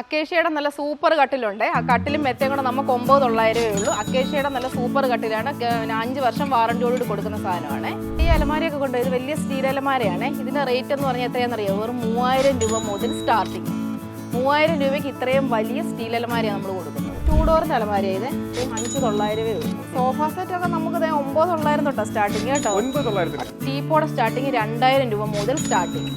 അക്കേഷ്യയുടെ നല്ല സൂപ്പർ കട്ടിലുണ്ട്. ആ കട്ടിലും മെത്തയും കൂടെ നമുക്ക് ഒമ്പത് രൂപയേ ഉള്ളൂ. അക്കേഷ്യയുടെ നല്ല സൂപ്പർ കട്ടിലാണ്. അഞ്ച് വർഷം വാറണ്ടിയോട് കൊടുക്കുന്ന സാധനമാണ്. ഈ അലമാരയൊക്കെ കൊണ്ട് ഇത് വലിയ സ്റ്റീൽ അലമാരയാണ്. ഇതിന്റെ റേറ്റ് എന്ന് പറഞ്ഞാൽ എത്രയാണെന്നറിയോ? വെറും മൂവായിരം രൂപ മുതൽ സ്റ്റാർട്ടിങ്. മൂവായിരം രൂപയ്ക്ക് ഇത്രയും വലിയ സ്റ്റീൽ അലമാരയാണ് നമ്മൾ കൊടുക്കുന്നത്. ടൂ ഡോറിന്റെ അലമാര ഇത്. അഞ്ച് തൊള്ളായിരമേ ഉള്ളൂ. സോഫ സെറ്റ് ഒക്കെ നമുക്ക് ഒമ്പത് തൊള്ളായിരം തൊട്ടാണ് സ്റ്റാർട്ടിങ് കേട്ടോ. ടീപ്പോടെ സ്റ്റാർട്ടിങ് രണ്ടായിരം രൂപ മുതൽ സ്റ്റാർട്ടിങ്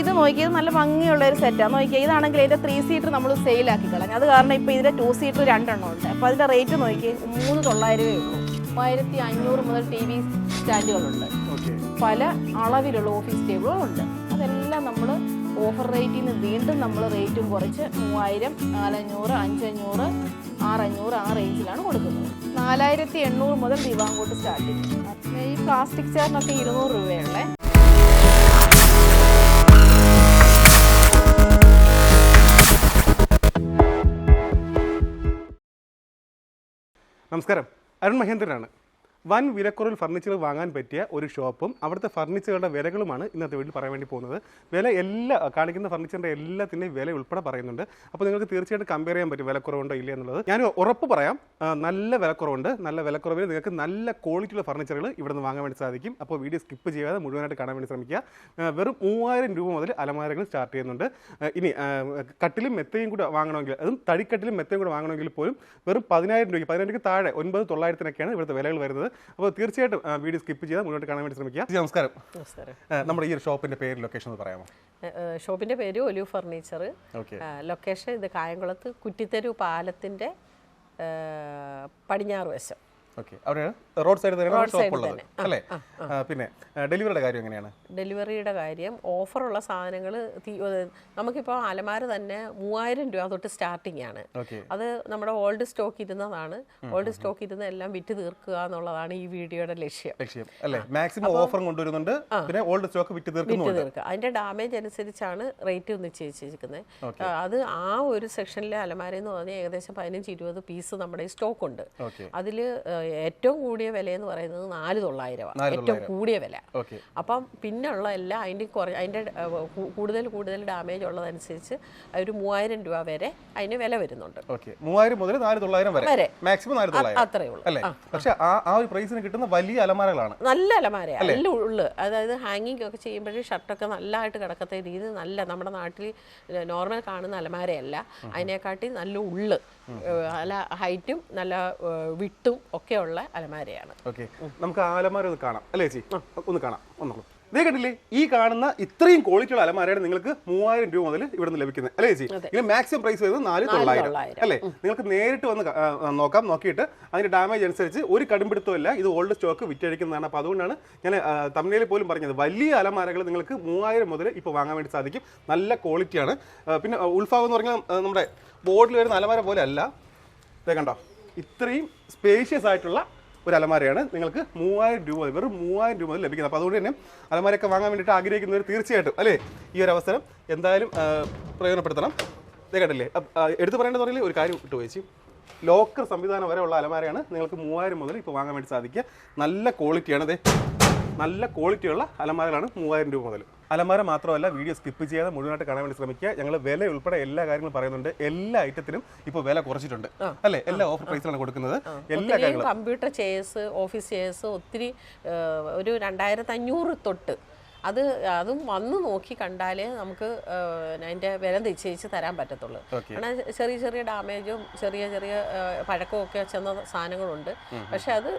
ഇത് നോക്കിയത് നല്ല ഭംഗിയുള്ള ഒരു സെറ്റാണ് നോക്കിയാൽ ഇതാണെങ്കിൽ ഇതിന്റെ ത്രീ സീറ്റർ നമ്മൾ സെയിൽ ആക്കി കളഞ്ഞു. അത് കാരണം ഇപ്പോൾ ഇതിന്റെ ടു സീറ്റർ രണ്ടെണ്ണം ഉണ്ട്. അപ്പോൾ അതിന്റെ റേറ്റ് നോക്കി മൂന്ന് തൊള്ളായിരമേ ഉള്ളൂ. മൂവായിരത്തി അഞ്ഞൂറ് മുതൽ ടി വി സ്റ്റാൻഡുകളുണ്ട്. പല അളവിലുള്ള ഓഫീസ് ടേബിളുകൾ ഉണ്ട് അതെല്ലാം നമ്മൾ ഓഫർ റേറ്റിൽ നിന്ന് വീണ്ടും നമ്മൾ റേറ്റും കുറച്ച് മൂവായിരം നാലഞ്ഞൂറ് അഞ്ചഞ്ഞൂറ് ആറഞ്ഞൂറ് ആ റേഞ്ചിലാണ് കൊടുക്കുന്നത്. നാലായിരത്തി എണ്ണൂറ് മുതൽ ദിവാങ്കോട്ട് സ്റ്റാർട്ട് ചെയ്യും. ഈ പ്ലാസ്റ്റിക് ചെയറിനൊക്കെ ഇരുന്നൂറ് രൂപയുള്ളേ നമസ്കാരം. അരുൺ മഹേന്ദ്രനാണ്. വൻ വിലക്കുറവിൽ ഫർണിച്ചർ വാങ്ങാൻ പറ്റിയ ഒരു ഷോപ്പും അവിടുത്തെ ഫർണിച്ചറുകളുടെ വിലകളുമാണ് ഇന്നത്തെ വീട്ടിൽ പറയാൻ വേണ്ടി പോകുന്നത്. വില എല്ലാ കാണിക്കുന്ന ഫർണിച്ചറിന്റെ എല്ലാത്തിന്റെയും വില ഉൾപ്പെടെ പറയുന്നുണ്ട്. അപ്പോൾ നിങ്ങൾക്ക് തീർച്ചയായിട്ടും കമ്പയർ ചെയ്യാൻ പറ്റും വിലക്കുറവുണ്ടോ ഇല്ല എന്നുള്ളത്. ഞാൻ ഉറപ്പ് പറയാം നല്ല വിലക്കുറവുണ്ട്. നല്ല വിലക്കുറവിൽ നിങ്ങൾക്ക് നല്ല ക്വാളിറ്റിയുള്ള ഫർണിച്ചറുകൾ ഇവിടെ നിന്ന് വാങ്ങാൻ വേണ്ടി സാധിക്കും. അപ്പോൾ വീഡിയോ സ്കിപ്പ് ചെയ്യാതെ മുഴുവനായിട്ട് കാണാൻ വേണ്ടി ശ്രമിക്കുക. വെറും മൂവായിരം രൂപ മുതൽ അലമാരകൾ സ്റ്റാർട്ട് ചെയ്യുന്നുണ്ട്. ഇനി കട്ടിലും മെത്തയും കൂടെ വാങ്ങണമെങ്കിൽ അതും തടിക്കട്ടിലും മെത്തയും കൂടെ വാങ്ങണമെങ്കിൽ പോലും വെറും പതിനായിരം രൂപയ്ക്ക് പതിനായിരം രൂപയ്ക്ക് താഴെ ഒൻപത് തൊള്ളായിരത്തിനൊക്കെയാണ് ഇവിടുത്തെ വിലകൾ വരുന്നത്. അപ്പോൾ തീർച്ചയായിട്ടും വീഡിയോ സ്കിപ്പ് ചെയ്താൽ മുന്നോട്ട് കാണാൻ വേണ്ടി ശ്രമിക്കുക. നമസ്കാരം. നമസ്കാരം. നമ്മുടെ ഈ ഒരു ഷോപ്പിന്റെ പേര് ലൊക്കേഷൻ ഒന്ന് പറയാമോ? ഷോപ്പിന്റെ പേര് ഒലിവ് ഫർണിച്ചർ. ഓക്കെ. ലൊക്കേഷൻ ഇത് കായംകുളത്ത് കുറ്റിത്തെരു പാലത്തിന്റെ പടിഞ്ഞാറ് വശം. ഓക്കെ. അവിടെയാണ്? റോഡ് സൈഡ് തന്നെ. Road ഷോപ്പ് ഉള്ളത് അല്ലേ പിന്നെ ഡെലിവറിയുടെ കാര്യം എങ്ങനെയാണ്? ഡെലിവറിയുടെ കാര്യം ഓഫറുള്ള സാധനങ്ങൾ നമുക്കിപ്പോൾ അലമാര തന്നെ മൂവായിരം രൂപ തൊട്ട് സ്റ്റാർട്ടിംഗ് ആണ്. അത് നമ്മുടെ ഓൾഡ് സ്റ്റോക്ക് ഇരുന്നതാണ്. ഓൾഡ് സ്റ്റോക്ക് ഇരുന്ന എല്ലാം വിറ്റ് തീർക്കുക എന്നുള്ളതാണ് ഈ വീഡിയോയുടെ ലക്ഷ്യം. ലക്ഷ്യം. അല്ലേ? മാക്സിമം ഓഫർ കൊണ്ടുവരുന്നുണ്ട്. പിന്നെ ഓൾഡ് സ്റ്റോക്ക് വിറ്റ് തീർക്കുന്നുണ്ട് അതിന്റെ ഡാമേജ് അനുസരിച്ചാണ് റേറ്റ് നിശ്ചയിച്ചിരിക്കുന്നത്. അത് ആ ഒരു സെക്ഷനിലെ അലമാര എന്ന് പറഞ്ഞാൽ ഏകദേശം പതിനഞ്ച് ഇരുപത് പീസ് നമ്മുടെ സ്റ്റോക്ക് ഉണ്ട്. അതിൽ അതിൽ ഏറ്റവും കൂടിയ വില എന്ന് പറയുന്നത് നാല് തൊള്ളായിരമാണ് ഏറ്റവും കൂടിയ വില. അപ്പം പിന്നെയുള്ള എല്ലാം അതിന്റെ കുറ അതിന്റെ കൂടുതൽ കൂടുതൽ ഡാമേജ് ഉള്ളതനുസരിച്ച് ഒരു മൂവായിരം രൂപ വരെ അതിന് വില വരുന്നുണ്ട്. മൂവായിരം മുതൽ നാല് തൊള്ളായിരം വരെ. മാക്സിമം നാല് തൊള്ളായിരം. അത്രയേ ഉള്ളൂ. അല്ലേ? പക്ഷെ ആ ആ ഒരു പ്രൈസിന് കിട്ടുന്ന വലിയ അലമാരകളാണ്. നല്ല അലമാരയാണ് നല്ല ഉള്ളു. അതായത് ഹാങ്ങിങ് ഒക്കെ ചെയ്യുമ്പോഴേ ഷർട്ടൊക്കെ നല്ലതായിട്ട് കിടക്കത്ത രീതി നല്ല നമ്മുടെ നാട്ടിൽ നോർമൽ കാണുന്ന അലമാരയല്ല. അതിനെക്കാട്ടി നല്ല ഉള്ള്. നല്ല ഹൈറ്റും നല്ല വിട്ടും ഒക്കെ ഉള്ള അലമാരയാണ്. ഓക്കെ. നമുക്ക് ആ അലമാര ഒന്ന് കാണാം. അല്ലേ ചേച്ചി? ഒന്ന് കാണാം. ഒന്നുള്ളൂ ഇതേ കണ്ടില്ലേ? ഈ കാണുന്ന ഇത്രയും ക്വാളിറ്റിയുള്ള അലമാരയാണ് നിങ്ങൾക്ക് മൂവായിരം രൂപ മുതൽ ഇവിടെ നിന്ന് ലഭിക്കുന്നത്. അല്ലേ ചേച്ചി? ഇതിന് മാക്സിമം പ്രൈസ് വരുന്നത് നാല് തൊള്ളായിരം. അല്ലേ? നിങ്ങൾക്ക് നേരിട്ട് വന്ന് നോക്കാം. നോക്കിയിട്ട് അതിന്റെ ഡാമേജ് അനുസരിച്ച് ഒരു കടുംപിടുത്തമല്ല ഇത് ഓൾഡ് സ്റ്റോക്ക് വിറ്റഴിക്കുന്നതാണ്. അപ്പോൾ അതുകൊണ്ടാണ് ഞാൻ തമിഴിൽ പോലും പറഞ്ഞത്. വലിയ അലമാരകൾ നിങ്ങൾക്ക് മൂവായിരം മുതൽ ഇപ്പോൾ വാങ്ങാൻ വേണ്ടി സാധിക്കും. നല്ല ക്വാളിറ്റിയാണ് പിന്നെ ഉൾഫാവ് എന്ന് പറഞ്ഞാൽ നമ്മുടെ ബോർഡിൽ വരുന്ന അലമാര പോലെ അല്ല ഇതേ കണ്ടോ? ഇത്രയും സ്പേഷ്യസ് ആയിട്ടുള്ള ഒരു അലമാരയാണ്. നിങ്ങൾക്ക് മൂവായിരം രൂപ വെറും മൂവായിരം രൂപ ലഭിക്കുന്നത്. അപ്പോൾ അതുകൊണ്ട് തന്നെ അലമാരയൊക്കെ വാങ്ങാൻ വേണ്ടിയിട്ട് ആഗ്രഹിക്കുന്നവർ തീർച്ചയായിട്ടും അല്ലേ? ഈ ഒരു അവസരം എന്തായാലും പ്രയോജനപ്പെടുത്തണം. ഇതേ കണ്ടില്ലേ? എടുത്തു പറയേണ്ടത് പറഞ്ഞാൽ ഒരു കാര്യം ഇട്ട് വെച്ചു. ലോക്കർ സംവിധാനം വരെ ഉള്ള അലമാരയാണ് നിങ്ങൾക്ക് മൂവായിരം മുതൽ ഇപ്പോൾ വാങ്ങാൻ വേണ്ടി സാധിക്കുക. നല്ല ക്വാളിറ്റിയാണ് അതെ നല്ല ക്വാളിറ്റിയുള്ള അലമാരകളാണ് മൂവായിരം രൂപ മുതൽ. അലമാര മാത്രമല്ല വീഡിയോ സ്കിപ്പ് ചെയ്യാതെ മുഴുവനായിട്ട് കാണാൻ വേണ്ടി ശ്രമിക്കുക. ഞങ്ങൾ വില ഉൾപ്പെടെ എല്ലാ കാര്യങ്ങളും പറയുന്നുണ്ട്. എല്ലാ ഐറ്റത്തിനും ഇപ്പോൾ വില കുറച്ചിട്ടുണ്ട്. അല്ലേ? എല്ലാ ഓഫർ പ്രൈസിലാണ് കൊടുക്കുന്നത്. എല്ലാ കാര്യങ്ങളും. കമ്പ്യൂട്ടർ ചെയർസ് ഓഫീസ് ചെയർസ് ഒത്തിരി ഒരു രണ്ടായിരത്തി അഞ്ഞൂറ് തൊട്ട് അത് അതും വന്ന് നോക്കി കണ്ടാലേ നമുക്ക് അതിന്റെ അതിന്റെ വില നിശ്ചയിച്ച് തരാൻ പറ്റത്തുള്ളൂ. കാരണം ചെറിയ ചെറിയ ഡാമേജും ചെറിയ ചെറിയ പഴക്കവും ഒക്കെ ചെന്ന സാധനങ്ങളുണ്ട്. പക്ഷെ അത്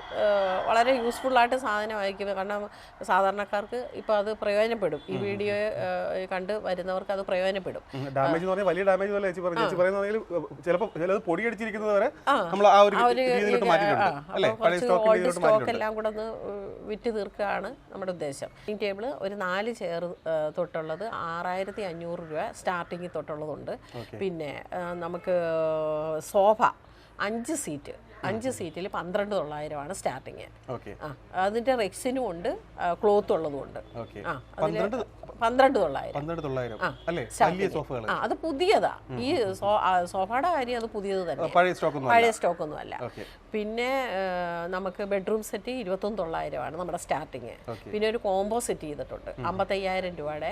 വളരെ യൂസ്ഫുൾ ആയിട്ട് സാധനമായിരിക്കും. കാരണം സാധാരണക്കാർക്ക് ഇപ്പോൾ അത് പ്രയോജനപ്പെടും. ഈ വീഡിയോ കണ്ട് വരുന്നവർക്ക് അത് പ്രയോജനപ്പെടും. ഡാമേജ് എന്ന് പറഞ്ഞാൽ വലിയ ഡാമേജ് പോലെ ചേച്ചി പറഞ്ഞു ചേച്ചി പറയുന്നതെങ്കിൽ ചിലപ്പോൾ ചിലത് പൊടിയടിച്ചിരിക്കുന്നത് വരെ നമ്മൾ ആ ഒരു രീതിയിലോട്ട് മാറ്റിയിട്ടുണ്ട്. സ്റ്റോക്ക് എല്ലാം കൂടെ ഒന്ന് വിറ്റ് തീർക്കുകയാണ് നമ്മുടെ ഉദ്ദേശം. ഈ ടേബിൾ ഒരു നാല് ചെയർ തൊട്ടുള്ളത് ആറായിരത്തി അഞ്ഞൂറ് രൂപ സ്റ്റാർട്ടിങ് തൊട്ടുള്ളതുണ്ട്. പിന്നെ നമുക്ക് സോഫ അഞ്ച് സീറ്റ്. അഞ്ച് സീറ്റിൽ പന്ത്രണ്ട് തൊള്ളായിരമാണ് സ്റ്റാർട്ടിങ്. അതിന്റെ ആ അതിന്റെ റെക്സിനും ഉണ്ട് ക്ലോത്ത് ഉള്ളതും ഉണ്ട്. ആ പന്ത്രണ്ട് തൊള്ളായിരം. പന്ത്രണ്ട് തൊള്ളായിരം. അല്ലേ? വലിയ സോഫകൾ അത് പുതിയതാ. ഈ സോഫയുടെ കാര്യം അത് പുതിയത് തന്നെ. പഴയ സ്റ്റോക്ക് ഒന്നും പഴയ സ്റ്റോക്ക് ഒന്നും അല്ല പിന്നെ നമുക്ക് ബെഡ്റൂം സെറ്റ് ഇരുപത്തൊന്ന് തൊള്ളായിരമാണ് നമ്മുടെ സ്റ്റാർട്ടിങ്. പിന്നെ ഒരു കോംബോ സെറ്റ് ചെയ്തിട്ടുണ്ട്. അമ്പത്തയ്യായിരം രൂപയുടെ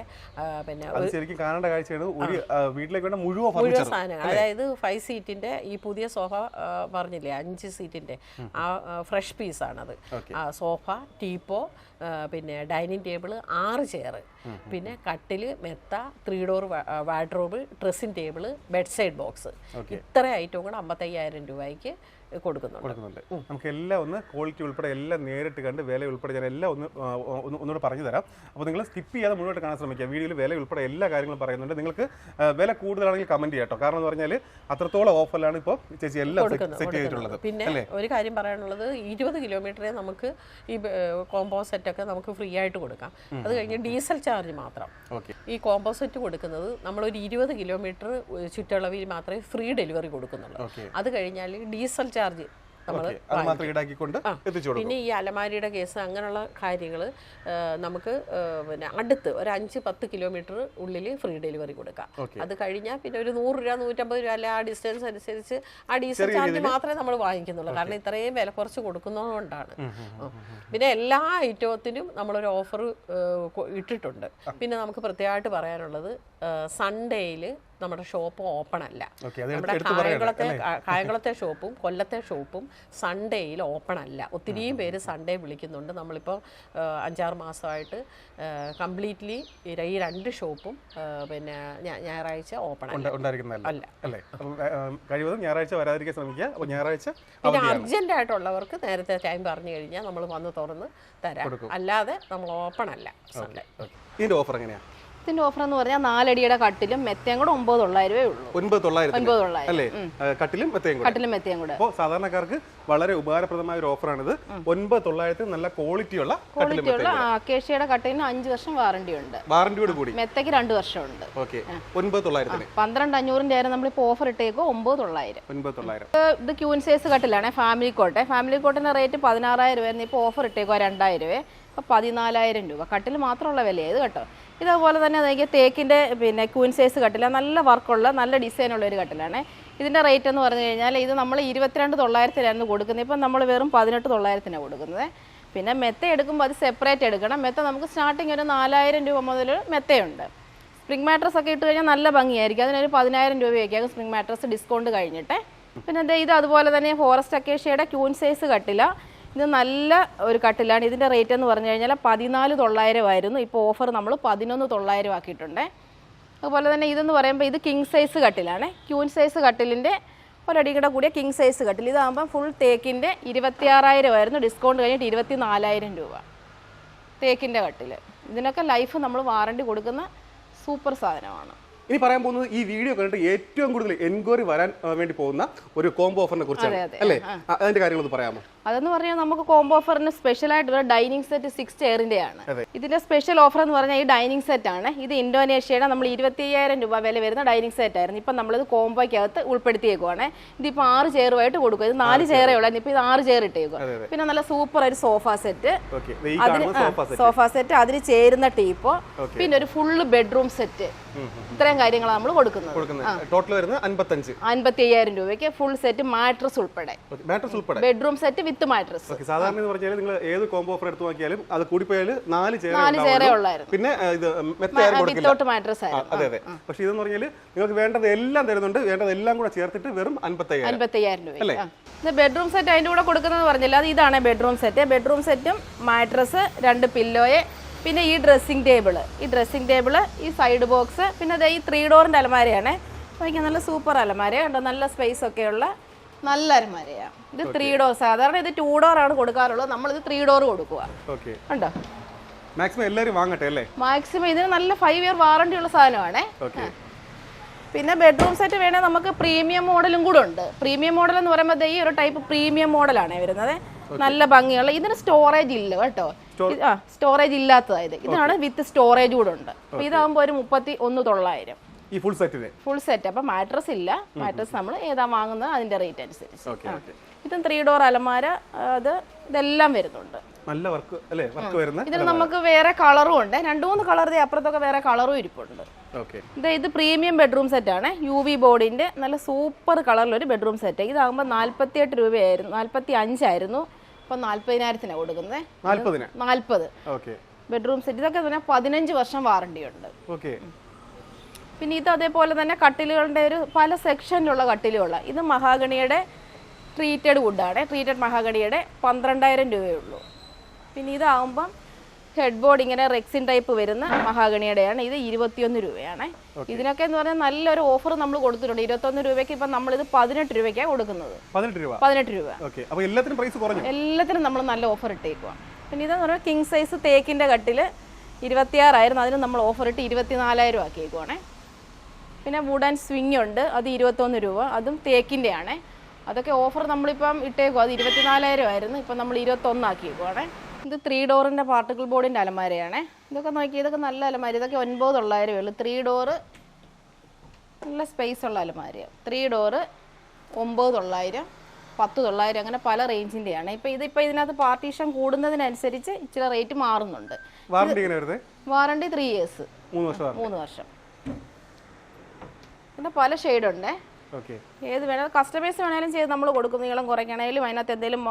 പിന്നെ അത് ശരിക്കും കാണേണ്ട കാഴ്ചയാണ്. ഒരു വീട്ടിലേക്ക് വേണ്ട മുഴുവൻ മുഴുവൻ സാധനങ്ങൾ. അതായത് ഫൈവ് സീറ്റിന്റെ ഈ പുതിയ സോഫ പറഞ്ഞില്ലേ അഞ്ച് സീറ്റിന്റെ. ആ ഫ്രഷ് പീസാണത്. സോഫ ടീപ്പോ പിന്നെ ഡൈനിങ് ടേബിൾ ആറ് ചെയർ പിന്നെ കട്ടിൽ മെത്ത three door wardrobe dressing table bed side box ഇത്ര ഐറ്റവും കൂടെ അമ്പത്തയ്യായിരം രൂപയ്ക്ക് കൊടുക്കുന്നുണ്ട്. നമുക്ക് എല്ലാം ഒന്ന് ക്വാളിറ്റി ഉൾപ്പെടെ എല്ലാം നേരിട്ട് കണ്ട് വില ഉൾപ്പെടെ ഞാൻ എല്ലാം ഒന്ന് ഒന്നുകൂടെ പറഞ്ഞു തരാം അപ്പോൾ നിങ്ങൾ സ്കിപ്പ് ചെയ്യാതെ മുഴുവൻ കാണാൻ ശ്രമിക്കുക. വീഡിയോയിൽ വില ഉൾപ്പെടെ എല്ലാ കാര്യങ്ങളും പറയുന്നുണ്ട്. നിങ്ങൾക്ക് വില കൂടുതലാണെങ്കിൽ കമന്റ് ചെയ്യാട്ടോ കാരണം എന്ന് പറഞ്ഞാൽ അത്രത്തോളം ഓഫറിലാണ് ഇപ്പോൾ ചേച്ചി എല്ലാം സെറ്റ് ചെയ്തിട്ടുള്ളത്. പിന്നെ ഒരു കാര്യം പറയാനുള്ളത് ഇരുപത് കിലോമീറ്ററെ നമുക്ക് ഈ കോമ്പോ സെറ്റൊക്കെ നമുക്ക് ഫ്രീ ആയിട്ട് കൊടുക്കാം. അത് കഴിഞ്ഞ് ഡീസൽ ചാർജ് മാത്രം. ഓക്കെ ഈ കോമ്പോസെറ്റ് കൊടുക്കുന്നത് നമ്മളൊരു ഇരുപത് കിലോമീറ്റർ ചുറ്റളവിൽ മാത്രമേ ഫ്രീ ഡെലിവറി കൊടുക്കുന്നുള്ളൂ. അത് കഴിഞ്ഞാൽ ഡീസൽ ചാർജ് നമ്മൾ ഈടാക്കിക്കൊണ്ട് പിന്നെ ഈ അലമാരിയുടെ കേസ് അങ്ങനെയുള്ള കാര്യങ്ങൾ നമുക്ക് പിന്നെ അടുത്ത് ഒരു അഞ്ച് പത്ത് കിലോമീറ്റർ ഉള്ളിൽ ഫ്രീ ഡെലിവറി കൊടുക്കാം. അത് കഴിഞ്ഞാൽ പിന്നെ ഒരു നൂറ് രൂപ നൂറ്റമ്പത് രൂപ അല്ലെ ആ ഡിസ്റ്റൻസ് അനുസരിച്ച് ആ ഡീസൽ ചാർജ് മാത്രമേ നമ്മൾ വാങ്ങിക്കുന്നുള്ളൂ. കാരണം ഇത്രയും വില കുറച്ച് കൊടുക്കുന്നതുകൊണ്ടാണ്. പിന്നെ എല്ലാ ഐറ്റത്തിനും നമ്മളൊരു ഓഫർ ഇട്ടിട്ടുണ്ട്. പിന്നെ നമുക്ക് പ്രത്യേകമായിട്ട് പറയാനുള്ളത് സൺഡേയിൽ നമ്മുടെ ഷോപ്പ് ഓപ്പൺ അല്ല നമ്മുടെ കായംകുളത്തെ കായംകുളത്തെ ഷോപ്പും കൊല്ലത്തെ ഷോപ്പും സൺഡേയിൽ ഓപ്പൺ അല്ല ഒത്തിരിയും പേര് സൺഡേ വിളിക്കുന്നുണ്ട്. നമ്മളിപ്പോൾ അഞ്ചാറ് മാസമായിട്ട് കംപ്ലീറ്റ്ലി ഈ രണ്ട് ഷോപ്പും പിന്നെ ഞായറാഴ്ച ഓപ്പൺ അല്ല. കഴിവതും ഞായറാഴ്ച വരാതിരിക്കാൻ ശ്രമിക്കുക. അപ്പോൾ ഞായറാഴ്ച പിന്നെ അർജന്റ് ആയിട്ടുള്ളവർക്ക് നേരത്തെ ടൈം പറഞ്ഞു കഴിഞ്ഞാൽ നമ്മൾ വന്ന് തുറന്ന് തരാം. അല്ലാതെ നമ്മൾ ഓപ്പൺ അല്ല സൺഡേ ഇതിന്റെ ഓഫർ എങ്ങനെയാണ് ഇതിന്റെ ഓഫർ എന്ന് പറഞ്ഞാൽ നാലടിയുടെ കട്ടിലും മെത്തയും കൂടെ ഒമ്പത് തൊള്ളായിരമേ ഉള്ളൂ ഒൻപത് തൊള്ളായിരത്തി തൊള്ളായിരം അല്ലേ കട്ടിലും മെത്തയും കൂടെ. കട്ടിലും മെത്തയും കൂടെ. അപ്പോൾ സാധാരണക്കാർക്ക് വളരെ ഉപകാരപ്രദമായ ഒരു ഓഫറാണിത് ഒൻപത് തൊള്ളായിരത്തി നല്ല ക്വാളിറ്റിയുള്ള കട്ടിലും ക്വാളിറ്റി ഉള്ള അക്കേഷ്യയുടെ കട്ടിലിന് അഞ്ച് വർഷം വാറണ്ടി ഉണ്ട്. വാറണ്ടിയോട് കൂടി? മെത്തയ്ക്ക് രണ്ട് വർഷമുണ്ട് ഓക്കെ ഒൻപത് തൊള്ളായിരത്തിന് പന്ത്രണ്ട് അഞ്ഞൂറിന്റെ ആയിരം നമ്മളിപ്പോൾ ഓഫർ ഇട്ടേക്കോ? ഒമ്പത് തൊള്ളായിരം ഒൻപത് തൊള്ളായിരം ഇത് ഇത് ക്യൂൻ സൈസ് കട്ടിലാണ് ഫാമിലി കോട്ടെ ഫാമിലി കോട്ടിന്റെ റേറ്റ് പതിനാറായിരം രൂപയായിരുന്നു. ഇപ്പൊ ഓഫർ ഇട്ടേക്കോ? രണ്ടായിരം രൂപ അപ്പോൾ പതിനാലായിരം രൂപ. കട്ടിൽ മാത്രമുള്ള വിലയാണ് ഇത് കേട്ടോ. ഇതേപോലെ തന്നെ അതെനിക്ക് തേക്കിന്റെ പിന്നെ ക്യൂൻ സൈസ് കട്ടില നല്ല വർക്കുള്ള നല്ല ഡിസൈനുള്ള ഒരു കട്ടിലാണ്. ഇതിന്റെ റേറ്റ് എന്ന് പറഞ്ഞു കഴിഞ്ഞാൽ ഇത് നമ്മൾ ഇരുപത്തിരണ്ട് തൊള്ളായിരത്തിലായിരുന്നു കൊടുക്കുന്നത്. ഇപ്പം നമ്മൾ വെറും പതിനെട്ട് തൊള്ളായിരത്തിനാണ് കൊടുക്കുന്നത്. പിന്നെ മെത്ത എടുക്കുമ്പോൾ അത് സെപ്പറേറ്റ് എടുക്കണം. മെത്ത നമുക്ക് സ്റ്റാർട്ടിങ് ഒരു നാലായിരം രൂപ മുതൽ മെത്തയുണ്ട്. സ്പ്രിംഗ് മാട്രസ് ഒക്കെ ഇട്ട് കഴിഞ്ഞാൽ നല്ല ഭംഗിയായിരിക്കും. അതിനൊരു പതിനായിരം രൂപയൊക്കെയാകും സ്പ്രിംഗ് മാട്രസ് ഡിസ്കൗണ്ട് കഴിഞ്ഞിട്ട്. പിന്നെ ഇത് അതുപോലെ തന്നെ ഫോറസ്റ്റ് അക്കേഷ്യയുടെ ക്യൂൻ സൈസ് കട്ടില ഇത് നല്ല ഒരു കട്ടിലാണ്. ഇതിന്റെ റേറ്റ് എന്ന് പറഞ്ഞു കഴിഞ്ഞാൽ പതിനാല് തൊള്ളായിരം ആയിരുന്നു. ഇപ്പോൾ ഓഫർ നമ്മൾ പതിനൊന്ന് തൊള്ളായിരം ആക്കിയിട്ടുണ്ട്. അതുപോലെ തന്നെ ഇതെന്ന് പറയുമ്പോൾ ഇത് കിങ് സൈസ് കട്ടിലാണ്. ക്യൂൻ സൈസ് കട്ടിലിന്റെ ഒരടിയുടെ കൂടിയ കിങ് സൈസ് കട്ടിൽ. ഇതാകുമ്പോൾ ഫുൾ തേക്കിന്റെ ഇരുപത്തിയാറായിരം ആയിരുന്നു. ഡിസ്കൗണ്ട് കഴിഞ്ഞിട്ട് ഇരുപത്തി നാലായിരം രൂപ. തേക്കിന്റെ കട്ടിൽ ഇതിനൊക്കെ ലൈഫ് നമ്മൾ വാറണ്ടി കൊടുക്കുന്ന സൂപ്പർ സാധനമാണ്. ഇനി പറയാൻ പോകുന്നത് ഈ വീഡിയോ കണ്ടിട്ട് ഏറ്റവും കൂടുതൽ എൻക്വയറി വരാൻ വേണ്ടി പോകുന്ന ഒരു കോംബോ ഓഫറിനെ കുറിച്ചാണ്. അല്ലേ? അതിന്റെ കാര്യങ്ങളൊന്ന് പറയാമോ? അതെന്ന് പറഞ്ഞാൽ നമുക്ക് കോംബോ ഓഫറിന് സ്പെഷ്യൽ ആയിട്ടുള്ള ഡൈനിങ് സെറ്റ് സിക്സ് ചെയറിന്റെ ആണ്. ഇതിന്റെ സ്പെഷ്യൽ ഓഫർ എന്ന് പറഞ്ഞാൽ ഈ ഡൈനിങ് സെറ്റ് ആണ്. ഇത് ഇന്തോനേഷ്യയുടെ നമ്മൾ ഇരുപത്തി അയ്യായിരം രൂപ വില വരുന്ന ഡൈനിങ് സെറ്റ് ആയിരുന്നു. ഇപ്പം നമ്മളിത് കോംബോയ്ക്കകത്ത് ഉൾപ്പെടുത്തിയേക്കുവാണ്. ഇതിപ്പോൾ ആറ് ചെയറുമായിട്ട് കൊടുക്കുക. ഇത് നാല് ചെയറേ ഉള്ളൂ. ഇപ്പം ഇത് ആറ് ചെയർ ഇട്ടേക്കുക പിന്നെ നല്ല സൂപ്പർ ഒരു സോഫ സെറ്റ് അതിന് സോഫ സെറ്റ് അതിന് ചേരുന്ന ടീപ്പോ പിന്നെ ഒരു ഫുള്ള് ബെഡ്റൂം സെറ്റ് ഇത്രയും കാര്യങ്ങളാണ് നമ്മൾ കൊടുക്കുന്നത്. ടോട്ടൽ വരുന്നത് അൻപത്തഞ്ച്. അൻപത്തി അയ്യായിരം രൂപയ്ക്ക് ഫുൾ സെറ്റ് മാട്രസ് ഉൾപ്പെടെ. മാട്രസ് ഉൾപ്പെടെ. ബെഡ്റൂം സെറ്റ് വിത്ത് മാട്രസ് സാധാരണ എന്ന് പറഞ്ഞാൽ നിങ്ങൾ ഏത് കോംബോ ഓഫർ എടുത്തു നോക്കിയാലും അത് കൂടിപ്പോയാൽ നാല് നാല് ചേരേ ഉള്ളായിരുന്നു. പിന്നെ ഇത് വിത്തൗട്ട് മാട്രസ് അതെ അതെ. പക്ഷെ ഇതെന്ന് പറഞ്ഞാൽ നിങ്ങൾക്ക് വേണ്ടത് എല്ലാം തരുന്നുണ്ട്. വേണ്ടത് എല്ലാം കൂടെ ചേർത്തിട്ട് വെറും അൻപത്തയ്യായിരം. അൻപത്തയ്യായിരം രൂപ അല്ലേ? ബെഡ്റൂം സെറ്റ് അതിന്റെ കൂടെ കൊടുക്കുന്നത് പറഞ്ഞില്ല. അത് ഇതാണ് ബെഡ്റൂം സെറ്റ് ബെഡ്റൂം സെറ്റും മാട്രസ് രണ്ട് പില്ലോയെ പിന്നെ ഈ ഡ്രസ്സിംഗ് ടേബിൾ ഈ ഡ്രസ്സിംഗ് ടേബിൾ ഈ സൈഡ് ബോക്സ് പിന്നെ ദേ ഈ ത്രീ ഡോറിന്റെ അലമാരയാണ്. നോക്കിയാൽ നല്ല സൂപ്പർ അലമാര കണ്ടോ നല്ല സ്പേസ് ഒക്കെ ഉള്ള നല്ല അലമാരയാണ് ഇത് ത്രീ ഡോർ സാധാരണ ഇത് ടു ഡോർ ആണ് കൊടുക്കാറുള്ളത്. നമ്മളിത് ത്രീ ഡോർ കൊടുക്കുക മാക്സിമം എല്ലാവരും വാങ്ങട്ടെ അല്ലേ? മാക്സിമം ഇതിന് നല്ല ഫൈവ് ഇയർ വാറണ്ടി ഉള്ള സാധനമാണ്. പിന്നെ ബെഡ്റൂം സെറ്റ് വേണേൽ നമുക്ക് പ്രീമിയം മോഡലും കൂടെ ഉണ്ട്. പ്രീമിയം മോഡൽ എന്ന് പറയുമ്പോൾ ഈ ഒരു ടൈപ്പ് പ്രീമിയം മോഡലാണ് വരുന്നത്. നല്ല ഭംഗിയുള്ള ഇതിന് സ്റ്റോറേജ് ഇല്ല കേട്ടോ. സ്റ്റോറേജ് ഇല്ലാത്തതായത് ഇതാണ് വിത്ത് സ്റ്റോറേജ് കൂടെ ഉണ്ട്. അപ്പൊ ഇതാകുമ്പോൾ ഒരു മുപ്പത്തി ഒന്ന് തൊള്ളായിരം. ഈ ഫുൾ സെറ്റിന് ഫുൾ സെറ്റ് അപ്പൊ മാട്രസ് ഇല്ല. മാട്രസ് നമ്മൾ ഏതാ വാങ്ങുന്നത് അതിന്റെ റേറ്റ് അനുസരിച്ച്. ഇതും ത്രീ ഡോർ അലമാര അത് ഇതെല്ലാം വരുന്നുണ്ട്. നല്ല വർക്ക് അല്ലേ? വർക്ക് വരുന്ന ഇതിന് നമുക്ക് വേറെ കളറും ഉണ്ട്. രണ്ട് മൂന്ന് കളർ അപ്പുറത്തൊക്കെ വേറെ കളറും ഇരിപ്പുണ്ട്. ഇത് ഇത് പ്രീമിയം ബെഡ്റൂം സെറ്റ് ആണ്. യു വി ബോർഡിന്റെ നല്ല സൂപ്പർ കളറിലൊരു ബെഡ്റൂം സെറ്റ് ഇതാകുമ്പോൾ നാല്പത്തി എട്ട് രൂപയായിരുന്നു നാല്പത്തി അഞ്ചായിരുന്നു ഇപ്പൊ നാല്പതിനായിരത്തിനാണ് കൊടുക്കുന്നത് നാല്പത്. ബെഡ്റൂം സെറ്റ് ഇതൊക്കെ തന്നെ പതിനഞ്ച് വർഷം വാറണ്ടി ഉണ്ട്. പിന്നെ ഇത് അതേപോലെ തന്നെ കട്ടിലുകളുടെ ഒരു പല സെക്ഷനിലുള്ള കട്ടിലുള്ള ഇത് മഹാഗണിയുടെ ട്രീറ്റഡ് വുഡാണ് ട്രീറ്റഡ് മഹാഗണിയുടെ പന്ത്രണ്ടായിരം രൂപയേ ഉള്ളൂ. പിന്നെ ഇതാവുമ്പം ഹെഡ് ബോർഡ് ഇങ്ങനെ റെക്സിൻ ടൈപ്പ് വരുന്ന മഹാഗണിയുടെയാണ്. ഇത് ഇരുപത്തിയൊന്ന് രൂപയാണ്. ഇതിനൊക്കെ എന്ന് പറഞ്ഞാൽ നല്ലൊരു ഓഫർ നമ്മൾ കൊടുത്തിട്ടുണ്ട്. ഇരുപത്തൊന്ന് രൂപയ്ക്ക് ഇപ്പം നമ്മൾ ഇത് പതിനെട്ട് രൂപയ്ക്കാണ് കൊടുക്കുന്നത്. പതിനെട്ട് രൂപ. എല്ലാത്തിനും പ്രൈസ് കുറഞ്ഞു. എല്ലാത്തിനും നമ്മൾ നല്ല ഓഫർ ഇട്ടേക്കുവാണ് പിന്നെ ഇതെന്ന് പറഞ്ഞാൽ കിങ് സൈസ് തേക്കിന്റെ കട്ടിൽ ഇരുപത്തിയാറായിരുന്നു. അതിന് നമ്മൾ ഓഫർ ഇട്ട് ഇരുപത്തിനാലായിരം ആക്കിയേക്കുവാണേ. പിന്നെ വുഡൻ സ്വിങ് ഉണ്ട്. അത് ഇരുപത്തൊന്ന് രൂപ. അതും തേക്കിന്റെ ആണേ അതൊക്കെ ഓഫർ നമ്മളിപ്പം ഇട്ടേക്കും അത് ഇരുപത്തിനാലായിരം ആയിരുന്നു. ഇപ്പം നമ്മൾ ഇരുപത്തൊന്ന് ആക്കിയേക്കുവാണേ. ഇത് ത്രീ ഡോറിന്റെ പാർട്ടിക്കിൾ ബോർഡിന്റെ അലമാരയാണ്. ഇതൊക്കെ നോക്കി ഇതൊക്കെ നല്ല അലമാര. ഇതൊക്കെ ഒൻപത് തൊള്ളായിരമേ ഉള്ളൂ. ത്രീ ഡോറ് നല്ല സ്പേസ് ഉള്ള അലമാര ത്രീ ഡോറ് ഒമ്പത് തൊള്ളായിരം പത്ത് തൊള്ളായിരം അങ്ങനെ പല റേഞ്ചിന്റെയാണ് ഇപ്പം ഇതിപ്പോൾ ഇതിനകത്ത് പാർട്ടീഷൻ കൂടുന്നതിനനുസരിച്ച് ഇച്ചിരി റേറ്റ് മാറുന്നുണ്ട്. വാറണ്ടി ത്രീ ഇയേഴ്സ് മൂന്ന് വർഷം പിന്നെ പല ഷെയ്ഡുണ്ടേ ഏത് വേണേലും കസ്റ്റമൈസ് വേണേലും ചെയ്ത് നമ്മൾ കൊടുക്കും. നീളം കുറയ്ക്കണേലും അതിനകത്ത് എന്തെങ്കിലും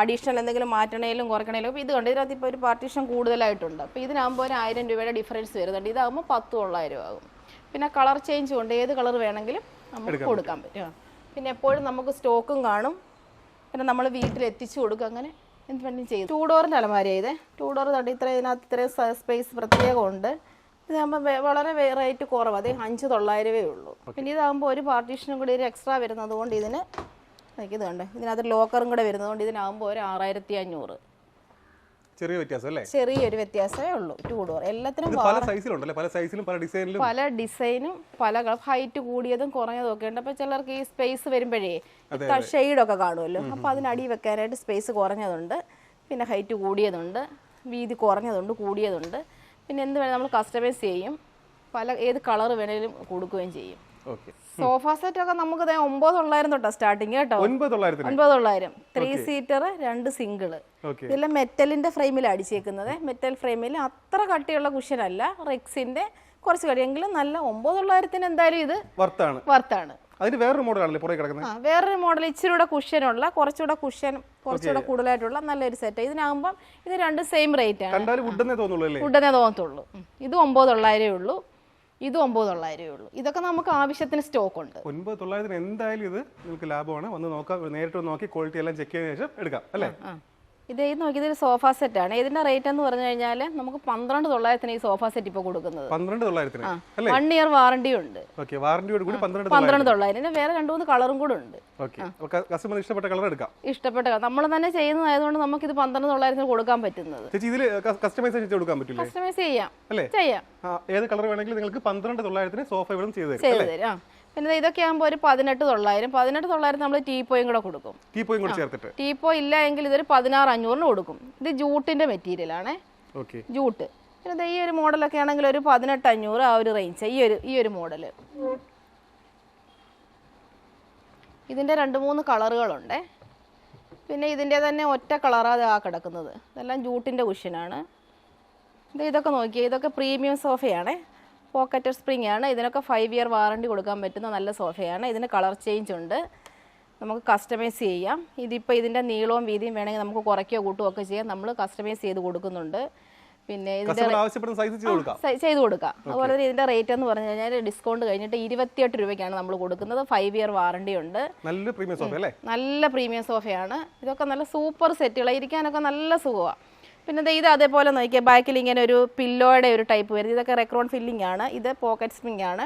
അഡീഷണൽ എന്തെങ്കിലും മാറ്റണേലും കുറയ്ക്കണേലും. അപ്പോൾ ഇത് കണ്ട് ഇതിനകത്ത് ഇപ്പോൾ ഒരു പാർട്ടീഷൻ കൂടുതലായിട്ടുണ്ട്. അപ്പോൾ ഇതിനാകുമ്പോൾ ഒരു ആയിരം രൂപയുടെ ഡിഫറൻസ് വരുന്നുണ്ട്. ഇതാകുമ്പോൾ പത്ത് തൊള്ളായിരം ആകും. പിന്നെ കളർ ചേഞ്ച് കൊണ്ട് ഏത് കളർ വേണമെങ്കിലും നമുക്ക് കൊടുക്കാൻ പറ്റും. പിന്നെ എപ്പോഴും നമുക്ക് സ്റ്റോക്കും കാണും. പിന്നെ നമ്മൾ വീട്ടിൽ എത്തിച്ചു കൊടുക്കും. അങ്ങനെ എന്ത് വേണമെങ്കിലും ചെയ്യും ടൂ ഡോറിന്റെ അലമാര ചെയ്തേ ടൂ ഡോർ തട്ടി ഇത്ര ഇതിനകത്ത് ഇത്രയും സ്പേസ് പ്രത്യേകമുണ്ട് ഇതാകുമ്പോൾ വളരെ റേറ്റ് കുറവ്. അതേ അഞ്ച് തൊള്ളായിരമേ ഉള്ളൂ. പിന്നെ ഇതാകുമ്പോൾ ഒരു പാർട്ടീഷനും കൂടി ഒരു എക്സ്ട്രാ വരുന്നത് കൊണ്ട് ഇതിന് ഇത് കണ്ട് ഇതിനകത്ത് ലോക്കറും കൂടെ വരുന്നത് കൊണ്ട് ഇതിനാകുമ്പോൾ ഒരു ആറായിരത്തി അഞ്ഞൂറ് ചെറിയ വ്യത്യാസം അല്ലേ? ചെറിയൊരു വ്യത്യാസമേ ഉള്ളൂ. ടൂ ഡോർ എല്ലാത്തിനും പല സൈസിലുണ്ടല്ലേ പല സൈസിലും പല ഡിസൈനിലും പല ഡിസൈനും പല ഹൈറ്റ് കൂടിയതും കുറഞ്ഞതും ഒക്കെ ഉണ്ട്. അപ്പോൾ ചിലർക്ക് ഈ സ്പേസ് വരുമ്പോഴേ ഷെയ്ഡൊക്കെ കാണുമല്ലോ. അപ്പോൾ അതിനടി വെക്കാനായിട്ട് സ്പേസ് കുറഞ്ഞതുണ്ട്. പിന്നെ ഹൈറ്റ് കൂടിയതുണ്ട്. വീതി കുറഞ്ഞതുണ്ട് കൂടിയതുണ്ട്. പിന്നെ എന്ത് വേണേലും നമ്മൾ കസ്റ്റമൈസ് ചെയ്യും. പല ഏത് കളർ വേണേലും കൊടുക്കുകയും ചെയ്യും. സോഫ സെറ്റ് ഒക്കെ നമുക്ക് ഒമ്പത് തൊള്ളായിരം തൊട്ടാ സ്റ്റാർട്ടിങ് കേട്ടോ. ഒൻപത് തൊള്ളായിരം. ത്രീ സീറ്റർ രണ്ട് സിംഗിൾ ഇതെല്ലാം മെറ്റലിന്റെ ഫ്രെയിമിൽ അടിച്ചേക്കുന്നത്. മെറ്റൽ ഫ്രെയിമിൽ അത്ര കട്ടിയുള്ള കുഷൻ അല്ല. റെക്സിന്റെ കുറച്ച് കടിയെങ്കിലും നല്ല ഒമ്പത് തൊള്ളായിരത്തിന് എന്തായാലും ഇത് വർത്താണ് വർത്താണ് അതിന് വേറൊരു മോഡലാണല്ലേ പുറകെ കിടക്കുന്നത്? വേറൊരു മോഡൽ ഇച്ചിരി കൂടെ കുഷ്യനുള്ള കുറച്ചുകൂടെ കുഷ്യൻ കുറച്ചുകൂടെ കൂടുതലായിട്ടുള്ള നല്ലൊരു സെറ്റ് ഇതിനാകുമ്പം ഇത് രണ്ടും സെയിം റേറ്റ് ആണ്. വുഡെന്നേ തോന്നത്തുള്ളൂ. ഇത് ഒമ്പത് തൊള്ളായിരമേ ഉള്ളൂ. ഇത് ഒമ്പത് തൊള്ളായിരമേ ഉള്ളൂ. ഇതൊക്കെ നമുക്ക് ആവശ്യത്തിന് സ്റ്റോക്ക് ഉണ്ട്. ഒൻപത് തൊള്ളായിരത്തിന് എന്തായാലും ഇത് നിങ്ങൾക്ക് ലാഭമാണ്. വന്ന് നോക്കാം നേരിട്ട് നോക്കി ക്വാളിറ്റി എല്ലാം ചെക്ക് ചെയ്തതിനു ശേഷം എടുക്കാം അല്ലേ? ഇത് ഇത് നോക്കി ഇതൊരു സോഫ സെറ്റ് ആണ്. ഇതിന്റെ റേറ്റ് എന്ന് പറഞ്ഞു കഴിഞ്ഞാൽ നമുക്ക് പന്ത്രണ്ട് തൊള്ളായിരത്തിന് ഈ സോഫ സെറ്റ് ഇപ്പൊ കൊടുക്കുന്നത്. പന്ത്രണ്ട് തൊള്ളായിരത്തിന്? വൺ ഇയർ വാറണ്ടി ഉണ്ട്. വാറണ്ടിയോട് കൂടി പന്ത്രണ്ട് തൊള്ളായിരം. വേറെ രണ്ടുമൂന്ന് കളറും കൂടെ ഉണ്ട്. കസ്റ്റമർ ഇഷ്ടപ്പെട്ട കളർ എടുക്കാം. ഇഷ്ടപ്പെട്ട നമ്മൾ തന്നെ ചെയ്യുന്നതായതുകൊണ്ട് നമുക്ക് ഇത് പന്ത്രണ്ട് തൊള്ളായിരത്തിന് കൊടുക്കാൻ പറ്റുന്നത്. ഇതിൽ കസ്റ്റമൈസ് കൊടുക്കാൻ പറ്റില്ല? കസ്റ്റമൈസ് ചെയ്യാം. ചെയ്യാം. ഏത് കളർ വേണമെങ്കിലും നിങ്ങൾക്ക് പന്ത്രണ്ട് തൊള്ളായിരത്തിന് സോഫ ഇവിടെ ചെയ്ത് തരും പിന്നെ ഇതൊക്കെ ആകുമ്പോൾ ഒരു പതിനെട്ട് തൊള്ളായിരം. പതിനെട്ട് തൊള്ളായിരം നമ്മൾ ടീപ്പോയും പോയും കൂടെ കൊടുക്കും. ടീപ്പോയും കൂടെ ചേർത്തിട്ട്? ടീപ്പോ ഇല്ല എങ്കിൽ ഇതൊരു പതിനാറ് അഞ്ഞൂറിന് കൊടുക്കും. ഇത് ജൂട്ടിന്റെ മെറ്റീരിയൽ ആണേ. ഓക്കെ. ജൂട്ട്. പിന്നെ ഈ ഒരു മോഡലൊക്കെ ആണെങ്കിൽ ഒരു പതിനെട്ട് അഞ്ഞൂറ് ആ ഒരു റേഞ്ച് ഈ ഒരു ഈ ഒരു മോഡൽ ഇതിന്റെ രണ്ട് മൂന്ന് കളറുകളുണ്ട്. പിന്നെ ഇതിന്റെ തന്നെ ഒറ്റ കളറാണ് ആ കിടക്കുന്നത്. ഇതെല്ലാം ജൂട്ടിന്റെ കുഷ്യനാണ് ഇത് ഇതൊക്കെ നോക്കിയാൽ ഇതൊക്കെ പ്രീമിയം സോഫയാണ് പോക്കറ്റഡ് സ്പ്രിംഗ് ആണ് ഇതിനൊക്കെ ഫൈവ് ഇയർ വാറണ്ടി കൊടുക്കാൻ പറ്റുന്ന നല്ല സോഫയാണ്. ഇതിന് കളർ ചേഞ്ച് ഉണ്ട്. നമുക്ക് കസ്റ്റമൈസ് ചെയ്യാം. ഇതിപ്പോൾ ഇതിന്റെ നീളവും വീതിയും വേണമെങ്കിൽ നമുക്ക് കുറയ്ക്കുകയോ കൂട്ടുകയോ ഒക്കെ ചെയ്യാം. നമ്മൾ കസ്റ്റമൈസ് ചെയ്ത് കൊടുക്കുന്നുണ്ട്. പിന്നെ സൈസ് ചെയ്ത് കൊടുക്കാം. അതുപോലെ തന്നെ ഇതിന്റെ റേറ്റ് എന്ന് പറഞ്ഞു കഴിഞ്ഞാൽ ഡിസ്കൗണ്ട് കഴിഞ്ഞിട്ട് ഇരുപത്തിയെട്ട് രൂപയ്ക്കാണ് നമ്മൾ കൊടുക്കുന്നത്. ഫൈവ് ഇയർ വാറണ്ടി ഉണ്ട്. നല്ല പ്രീമിയം സോഫ അല്ലേ? നല്ല പ്രീമിയം സോഫയാണ് ഇതൊക്കെ നല്ല സൂപ്പർ സെറ്റുകൾ ഇരിക്കാനൊക്കെ നല്ല സുഖമാണ് പിന്നെ ഇത് അതേപോലെ നോക്കിയാൽ ബാക്കിൽ ഇങ്ങനെ ഒരു പില്ലോയുടെ ഒരു ടൈപ്പ് വരുന്നത്. ഇതൊക്കെ റെക്രോൺ ഫില്ലിംഗ് ആണ്. ഇത് പോക്കറ്റ് സ്പ്രിംഗ് ആണ്.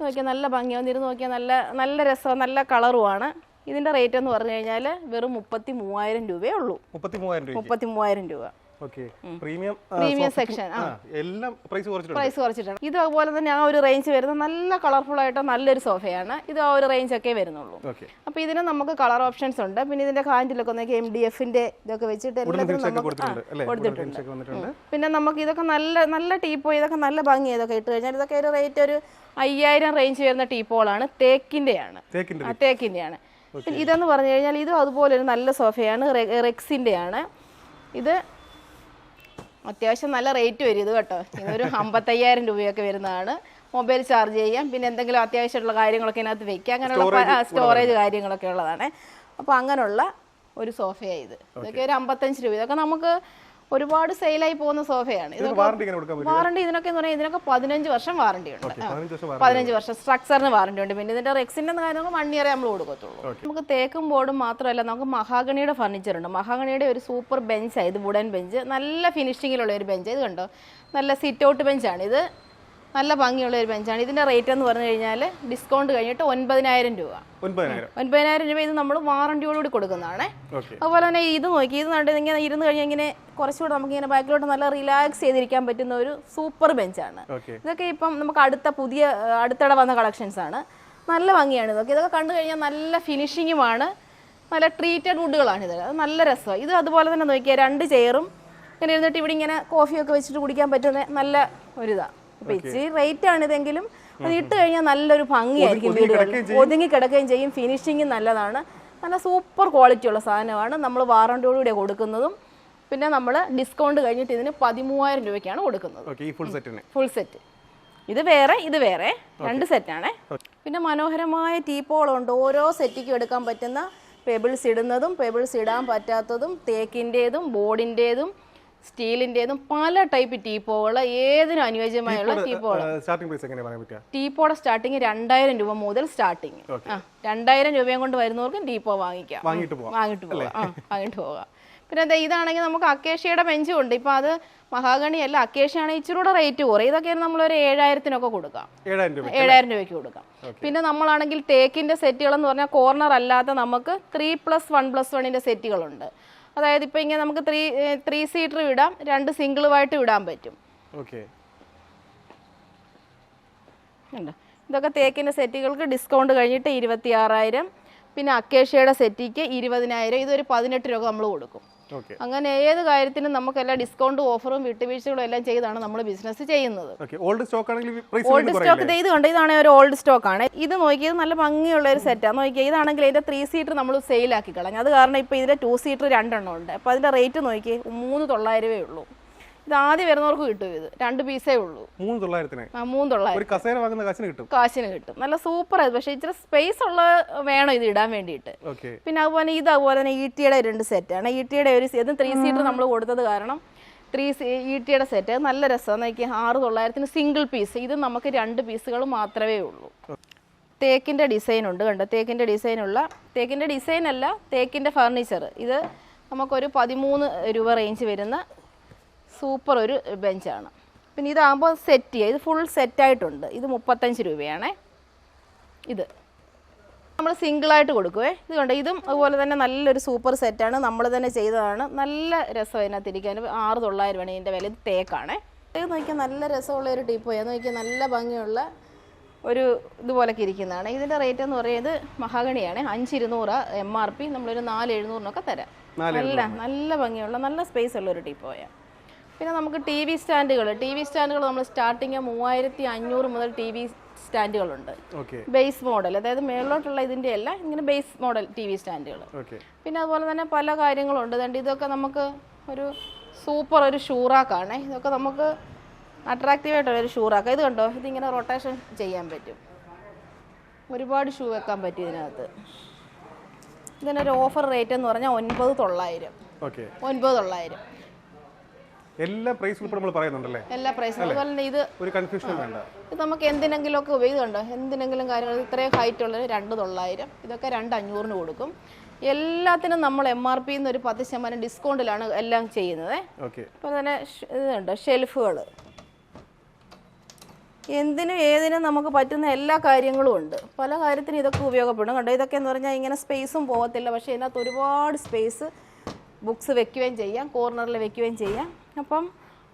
നോക്കിയാൽ നല്ല ഭംഗി ഇരുന്ന് നോക്കിയാൽ നല്ല നല്ല രസവും നല്ല കളറുമാണ് ഇതിന്റെ റേറ്റ് എന്ന് പറഞ്ഞു കഴിഞ്ഞാൽ വെറും മുപ്പത്തി മൂവായിരം രൂപയേ ഉള്ളൂ. മുപ്പത്തി മൂവായിരം രൂപ. പ്രീമിയം സെക്ഷൻ എല്ലാം പ്രൈസ് കുറച്ചിട്ടുണ്ട്. പ്രൈസ് കുറച്ചിട്ടുണ്ട്. ഇത് അതുപോലെ തന്നെ ആ ഒരു റേഞ്ച് വരുന്ന നല്ല കളർഫുൾ ആയിട്ട് നല്ലൊരു സോഫയാണ് ഇത് ആ ഒരു റേഞ്ച് ഒക്കെ വരുന്നുള്ളൂ. അപ്പൊ ഇതിന് നമുക്ക് കളർ ഓപ്ഷൻസ് ഉണ്ട്. പിന്നെ ഇതിന്റെ ഹാൻഡിലൊക്കെ നോക്കി എം ഡി എഫിന്റെ ഇതൊക്കെ വെച്ചിട്ട് എല്ലാത്തിനും നമുക്ക് കൊടുത്തിട്ടുണ്ട് പിന്നെ നമുക്ക് ഇതൊക്കെ നല്ല നല്ല ടീപ്പോ ഇതൊക്കെ നല്ല ഭംഗി ഇതൊക്കെ ഇട്ട് കഴിഞ്ഞാൽ ഇതൊക്കെ ഒരു റേറ്റ് ഒരു അയ്യായിരം റേഞ്ച് വരുന്ന ടീപ്പോളാണ്. തേക്കിന്റെയാണ്. തേക്കിന്റെയാണ്. ഇതെന്ന് പറഞ്ഞു കഴിഞ്ഞാൽ ഇതും അതുപോലെ ഒരു നല്ല സോഫയാണ് റെക്സിന്റെ ആണ് ഇത് അത്യാവശ്യം നല്ല റേറ്റ് വരും ഇത് കേട്ടോ. ഇതൊരു അമ്പത്തയ്യായിരം രൂപയൊക്കെ വരുന്നതാണ്. മൊബൈൽ ചാർജ് ചെയ്യാം. പിന്നെ എന്തെങ്കിലും അത്യാവശ്യമുള്ള കാര്യങ്ങളൊക്കെ ഇതിനകത്ത് വെക്കാം. അങ്ങനെയുള്ള സ്റ്റോറേജ് കാര്യങ്ങളൊക്കെ ഉള്ളതാണ്. അപ്പോൾ അങ്ങനെയുള്ള ഒരു സോഫയാണ് ഇത്. ഇതൊക്കെ ഒരു അമ്പത്തഞ്ച് രൂപ. ഇതൊക്കെ നമുക്ക് ഒരുപാട് സെയിലായി പോകുന്ന സോഫയാണ്. വാറണ്ടി ഇതിനൊക്കെ എന്ന് പറഞ്ഞാൽ ഇതിനൊക്കെ പതിനഞ്ച് വർഷം വാറണ്ടി ഉണ്ട്. പതിനഞ്ച് വർഷം പതിനഞ്ച് വർഷം സ്ട്രക്ചറിന് വാറണ്ടി ഉണ്ട്. പിന്നെ ഇതിന്റെ റെക്സിന്റെ കാര്യങ്ങൾ വൺ ഇയർ നമ്മൾ കൊടുക്കത്തുള്ളൂ. നമുക്ക് തേക്കും ബോർഡും മാത്രമല്ല നമുക്ക് മഹാഗണിയുടെ ഫർണിച്ചർ ഉണ്ട്. മഹാഗണിയുടെ ഒരു സൂപ്പർ ബെഞ്ചാണ് ഇത് വുഡൻ ബെഞ്ച് നല്ല ഫിനിഷിങ്ങിലുള്ള ഒരു ബെഞ്ച് ഇത് കണ്ടോ? നല്ല സിറ്റ് ഔട്ട് ബെഞ്ചാണ് ഇത് നല്ല ഭംഗിയുള്ള ഒരു ബെഞ്ചാണ് ഇതിന്റെ റേറ്റ് എന്ന് പറഞ്ഞു കഴിഞ്ഞാൽ ഡിസ്കൗണ്ട് കഴിഞ്ഞിട്ട് ഒൻപതിനായിരം രൂപ. ഒൻപതിനായിരം. രൂപ ഇത് നമ്മൾ വാറണ്ടിയോടുകൂടി കൊടുക്കുന്നതാണ്. അതുപോലെ തന്നെ ഇത് നോക്കി ഇത് കണ്ട് ഇങ്ങനെ ഇരുന്ന് കഴിഞ്ഞാൽ ഇങ്ങനെ കുറച്ചുകൂടെ നമുക്ക് ഇങ്ങനെ ബാക്കിലോട്ട് നല്ല റിലാക്സ് ചെയ്തിരിക്കാൻ പറ്റുന്ന ഒരു സൂപ്പർ ബെഞ്ചാണ് ഇതൊക്കെ ഇപ്പം നമുക്ക് അടുത്ത പുതിയ അടുത്തിടെ വന്ന കളക്ഷൻസ് ആണ്. നല്ല ഭംഗിയാണ് ഇതൊക്കെ ഇതൊക്കെ കണ്ടു കഴിഞ്ഞാൽ നല്ല ഫിനിഷിങ്ങുമാണ് നല്ല ട്രീറ്റഡ് വുഡുകളാണ് ഇത്. അത് നല്ല രസമാണ് ഇത് അതുപോലെ തന്നെ നോക്കിയാൽ രണ്ട് ചെയറും ഇങ്ങനെ ഇരുന്നിട്ട് ഇവിടെ ഇങ്ങനെ കോഫിയൊക്കെ വെച്ചിട്ട് കുടിക്കാൻ പറ്റുന്ന നല്ല ഒരിതാണ് അപ്പോൾ ഇച്ചിരി റേറ്റ് ആണ് ഇതെങ്കിലും. അത് ഇട്ട് കഴിഞ്ഞാൽ നല്ലൊരു ഭംഗിയായിരിക്കും ഒതുങ്ങി വീടുകളിൽ കിടക്കുകയും ഒതുങ്ങി കിടക്കുകയും ചെയ്യും. ഫിനിഷിങ്ങും നല്ലതാണ്. നല്ല സൂപ്പർ ക്വാളിറ്റി ഉള്ള സാധനമാണ്. നമ്മൾ വാറണ്ടിയോടുകൂടി കൊടുക്കുന്നതും. പിന്നെ നമ്മൾ ഡിസ്കൗണ്ട് കഴിഞ്ഞിട്ട് ഇതിന് പതിമൂവായിരം രൂപയ്ക്കാണ് കൊടുക്കുന്നത്. ഫുൾ സെറ്റിന് ഫുൾ സെറ്റ് ഇത് വേറെ ഇത് വേറെ. രണ്ട് സെറ്റാണ് പിന്നെ മനോഹരമായ ടീപ്പോളുണ്ട് ഓരോ സെറ്റിക്കും എടുക്കാൻ പറ്റുന്ന പെബിൾസ് ഇടുന്നതും പെബിൾസ് ഇടാൻ പറ്റാത്തതും തേക്കിന്റെതും ബോർഡിന്റെതും സ്റ്റീലിന്റെതും പല ടൈപ്പ് ടീപ്പോകൾ ഏതിനും അനുയോജ്യമായുള്ള ടീപ്പോകൾ ടീപ്പോടെ സ്റ്റാർട്ടിങ് രണ്ടായിരം രൂപ മുതൽ സ്റ്റാർട്ടിങ് രണ്ടായിരം രൂപയും കൊണ്ട് വരുന്നവർക്കും ടീപ്പോ വാങ്ങിക്കാം. വാങ്ങിട്ട് പോവാം. വാങ്ങിട്ട് പോകാം പിന്നെ ദേ ഇതാണെങ്കിൽ നമുക്ക് അക്കേഷ്യയുടെ ബെഞ്ചും ഉണ്ട്. ഇപ്പൊ അത് മഹാഗണി അല്ല അക്കേഷ്യയാണ് ഇച്ചിരി കൂടെ റേറ്റ് കുറയും. ഇതൊക്കെ നമ്മൾ ഒരു ഏഴായിരത്തിനൊക്കെ കൊടുക്കാം. ഏഴായിരം രൂപയ്ക്ക് കൊടുക്കാം. പിന്നെ നമ്മളാണെങ്കിൽ തേക്കിന്റെ സെറ്റുകൾ എന്ന് പറഞ്ഞാൽ കോർണർ അല്ലാതെ നമുക്ക് ത്രീ പ്ലസ് വൺ പ്ലസ് വണ്ണിന്റെ സെറ്റുകളുണ്ട് അതായത് ഇപ്പൊ ഇങ്ങനെ നമുക്ക് ത്രീ ത്രീ സീറ്റർ വിടാം രണ്ട് സിംഗിളുമായിട്ട് വിടാൻ പറ്റും. ഓക്കെ. ഇതൊക്കെ തേക്കിന്റെ സെറ്റുകൾക്ക് ഡിസ്കൗണ്ട് കഴിഞ്ഞിട്ട് ഇരുപത്തി ആറായിരം പിന്നെ അക്കേഷ്യയുടെ സെറ്റിക്ക് ഇരുപതിനായിരം. ഇതൊരു പതിനെട്ട് രൂപ നമ്മൾ കൊടുക്കും. അങ്ങനെ ഏത് കാര്യത്തിനും നമുക്ക് എല്ലാ ഡിസ്കൗണ്ടും ഓഫറും വിട്ടുവീഴ്ചകളും എല്ലാം ചെയ്താണ് നമ്മൾ ബിസിനസ് ചെയ്യുന്നത്. ഓൾഡ് സ്റ്റോക്ക് ആണെങ്കിൽ ഓൾഡ് സ്റ്റോക്ക് ഇത് കണ്ട്? ഇതാണ് ഒരു ഓൾഡ് സ്റ്റോക്ക് ആണ്. ഇത് നോക്കിയത് നല്ല ഭംഗിയുള്ള ഒരു സെറ്റാണ് നോക്കിയത് ഇതാണെങ്കിൽ ഇതിന്റെ ത്രീ സീറ്റർ നമ്മൾ സെയിൽ ആക്കി കളഞ്ഞു. അത് കാരണം ഇപ്പോൾ ഇതിന്റെ ടു സീറ്റർ രണ്ടെണ്ണം ഉണ്ട്. അപ്പോൾ അതിന്റെ റേറ്റ് നോക്കി മൂന്ന് തൊള്ളായിരമേ ഉള്ളൂ. ഇത് ആദ്യം വരുന്നവർക്ക് കിട്ടും ഇത്. രണ്ട് പീസേ ഉള്ളൂ. മൂന്ന് തൊള്ളായിരത്തിന്? ആ മൂന്ന് തൊള്ളായിരം. ഒരു കസേര വാങ്ങുന്ന കാശിന് കിട്ടും? കാശിന് കിട്ടും. നല്ല സൂപ്പർ ആയത് പക്ഷേ ഇച്ചിരി സ്പേസ് ഉള്ള വേണം ഇത് ഇടാൻ വേണ്ടിയിട്ട്. ഓക്കെ. പിന്നെ അതുപോലെ ഇത് അതുപോലെ തന്നെ ഈട്ടിയുടെ രണ്ട് സെറ്റ് സെറ്റാണ് ഈട്ടിയുടെ ഒരു ഇത് ത്രീ സീറ്റർ നമ്മൾ കൊടുത്തത് കാരണം ത്രീ ഈട്ടിയുടെ സെറ്റ് നല്ല രസമാണ് എനിക്ക് ആറ് തൊള്ളായിരത്തിന് സിംഗിൾ പീസ് ഇത് നമുക്ക് രണ്ട് പീസുകൾ മാത്രമേ ഉള്ളൂ. തേക്കിന്റെ ഡിസൈൻ ഉണ്ട് കണ്ടോ? ഡിസൈൻ ഉള്ള തേക്കിന്റെ ഡിസൈൻ അല്ല തേക്കിന്റെ ഫർണിച്ചർ ഇത് നമുക്കൊരു പതിമൂന്ന് രൂപ റേഞ്ച് വരുന്ന സൂപ്പർ ഒരു ബെഞ്ചാണ്. പിന്നെ ഇതാകുമ്പോൾ സെറ്റ് ചെയ്യുക ഇത് ഫുൾ സെറ്റായിട്ടുണ്ട് ഇത് മുപ്പത്തഞ്ച് രൂപയാണേ. ഇത്. നമ്മൾ സിംഗിളായിട്ട് കൊടുക്കുവേ. ഇത് കണ്ടോ? ഇതും അതുപോലെ തന്നെ നല്ലൊരു സൂപ്പർ സെറ്റാണ് നമ്മൾ തന്നെ ചെയ്തതാണ്. നല്ല രസം അതിനകത്ത് ഇരിക്കാൻ. ആറ് തൊള്ളായിരമാണ് ഇതിന്റെ വില. ഇത് തേക്കാണേ. ഇത് നോക്കിയാൽ നല്ല രസമുള്ള ഒരു അത് നോക്കിയാൽ നല്ല ഭംഗിയുള്ള ഒരു ഇതുപോലൊക്കെ ഇരിക്കുന്നതാണ്. ഇതിന്റെ റേറ്റ് എന്ന് പറയുന്നത് മഹാഗണിയാണ്. അഞ്ച് ഇരുന്നൂറ് എം ആർ പി നമ്മളൊരു നാല് എഴുന്നൂറിനൊക്കെ തരാം. നല്ല നല്ല ഭംഗിയുള്ള നല്ല സ്പേസ് ഉള്ള ഒരു ടീപ്പോയാണ് പിന്നെ നമുക്ക് ടി വി സ്റ്റാൻഡുകൾ ടി വി സ്റ്റാൻഡുകൾ നമ്മൾ സ്റ്റാർട്ടിങ് മൂവായിരത്തി അഞ്ഞൂറ് മുതൽ ടി വി സ്റ്റാൻഡുകളുണ്ട് ബേസ് മോഡൽ അതായത് മേളിലോട്ടുള്ള ഇതിന്റെ അല്ല ഇങ്ങനെ ബേസ് മോഡൽ ടി വി സ്റ്റാൻഡുകൾ പിന്നെ അതുപോലെ തന്നെ പല കാര്യങ്ങളുണ്ട്. അതുകൊണ്ട് ഇതൊക്കെ നമുക്ക് ഒരു സൂപ്പർ ഒരു ഷൂറാക്കാണ്. ഇതൊക്കെ നമുക്ക് അട്രാക്റ്റീവ് ആയിട്ടുള്ള ഒരു ഷൂറാക്കാം. ഇത് കണ്ടോ? ഇതിങ്ങനെ റൊട്ടേഷൻ ചെയ്യാൻ പറ്റും. ഒരുപാട് ഷൂ വെക്കാൻ പറ്റും ഇതിനകത്ത്. ഇതിനൊരു ഓഫർ റേറ്റ് എന്ന് പറഞ്ഞാൽ ഒൻപത് തൊള്ളായിരം. ഒൻപത് തൊള്ളായിരം. എല്ലാ പ്രൈസ് ഇപ്പോൾ നമ്മൾ പറയുന്നുണ്ടല്ലേ? എല്ലാ പ്രൈസും അതുപോലെ തന്നെ ഇത് ഒരു കൺഫ്യൂഷനും വേണ്ട. ഇത് നമുക്ക് എന്തിനെങ്കിലും ഒക്കെ ഉപയോഗിക്കുന്നുണ്ടോ? എന്തിനെങ്കിലും കാര്യങ്ങൾ ഇത്രയും ഹൈറ്റ് ഉള്ളത് രണ്ട് തൊള്ളായിരം. ഇതൊക്കെ രണ്ട് അഞ്ഞൂറിന് കൊടുക്കും. എല്ലാത്തിനും നമ്മൾ എം ആർ പിന്ന് ഒരു പത്ത് ശതമാനം ഡിസ്കൗണ്ടിലാണ് എല്ലാം ചെയ്യുന്നത്. ഓക്കേ അപ്പോൾ തന്നെ ഇത് ഇതുണ്ട് ഷെൽഫുകൾ എന്തിനും ഏതിനും നമുക്ക് പറ്റുന്ന എല്ലാ കാര്യങ്ങളും ഉണ്ട്. പല കാര്യത്തിനും ഇതൊക്കെ ഉപയോഗപ്പെടും. കണ്ടോ? ഇതൊക്കെ എന്ന് പറഞ്ഞാൽ ഇങ്ങനെ സ്പേസും പോകത്തില്ല. പക്ഷേ ഇതിനകത്ത് ഒരുപാട് സ്പേസ് ബുക്സ് വെക്കുകയും ചെയ്യാം കോർണറിൽ വെക്കുകയും ചെയ്യാം. അപ്പം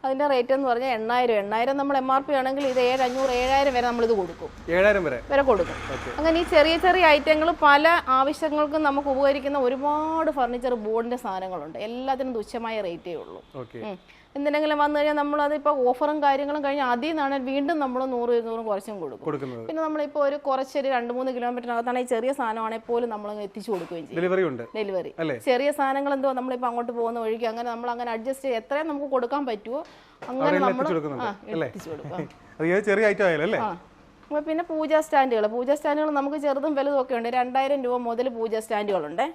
അതിന്റെ റേറ്റ് എന്ന് പറഞ്ഞാൽ എണ്ണായിരം എണ്ണായിരം നമ്മൾ എം ആർ പി ആണെങ്കിൽ ഇത് ഏഴ് അഞ്ഞൂറ് ഏഴായിരം വരെ നമ്മളിത് കൊടുക്കും. ഏഴായിരം വരെ? വരെ കൊടുക്കും. അങ്ങനെ ഈ ചെറിയ ചെറിയ ഐറ്റങ്ങൾ പല ആവശ്യങ്ങൾക്കും നമുക്ക് ഉപകരിക്കുന്ന ഒരുപാട് ഫർണിച്ചർ ബോർഡിന്റെ സാധനങ്ങളുണ്ട്. എല്ലാത്തിനും തുച്ഛമായ റേറ്റേ ഉള്ളൂ. എന്തിനെങ്കിലും വന്നു കഴിഞ്ഞാൽ നമ്മൾ അതിപ്പോ ഓഫറും കാര്യങ്ങളും കഴിഞ്ഞ് അതിൽ നിന്നാണ് വീണ്ടും നമ്മൾ നൂറ് ഇരുന്നൂറും കുറച്ചും കൊടുക്കും. പിന്നെ നമ്മളിപ്പോൾ ഒരു കുറച്ചൊരു രണ്ട് മൂന്ന് കിലോമീറ്ററിനകത്താണ് ഈ ചെറിയ സാധനമാണെങ്കിൽ പോലും നമ്മൾ എത്തിച്ചു കൊടുക്കുകയും ചെയ്യും. ഡെലിവറി ഉണ്ട്. ഡെലിവറി? ചെറിയ സാധനങ്ങൾ എന്തോ നമ്മളിപ്പോൾ അങ്ങോട്ട് പോകുന്ന വഴിക്ക് അങ്ങനെ നമ്മൾ അങ്ങനെ അഡ്ജസ്റ്റ് ചെയ്ത് എത്രയും നമുക്ക് കൊടുക്കാൻ പറ്റുമോ അങ്ങനെ നമ്മൾ എത്തിച്ചു കൊടുക്കും. ചെറിയ ഐറ്റം ആയാലും അപ്പോൾ പിന്നെ പൂജാ സ്റ്റാൻഡുകൾ. പൂജാ സ്റ്റാൻഡുകൾ നമുക്ക് ചെറുതും വലുതും ഒക്കെ ഉണ്ട്. രണ്ടായിരം രൂപ മുതൽ പൂജാ സ്റ്റാൻഡുകളുണ്ട്.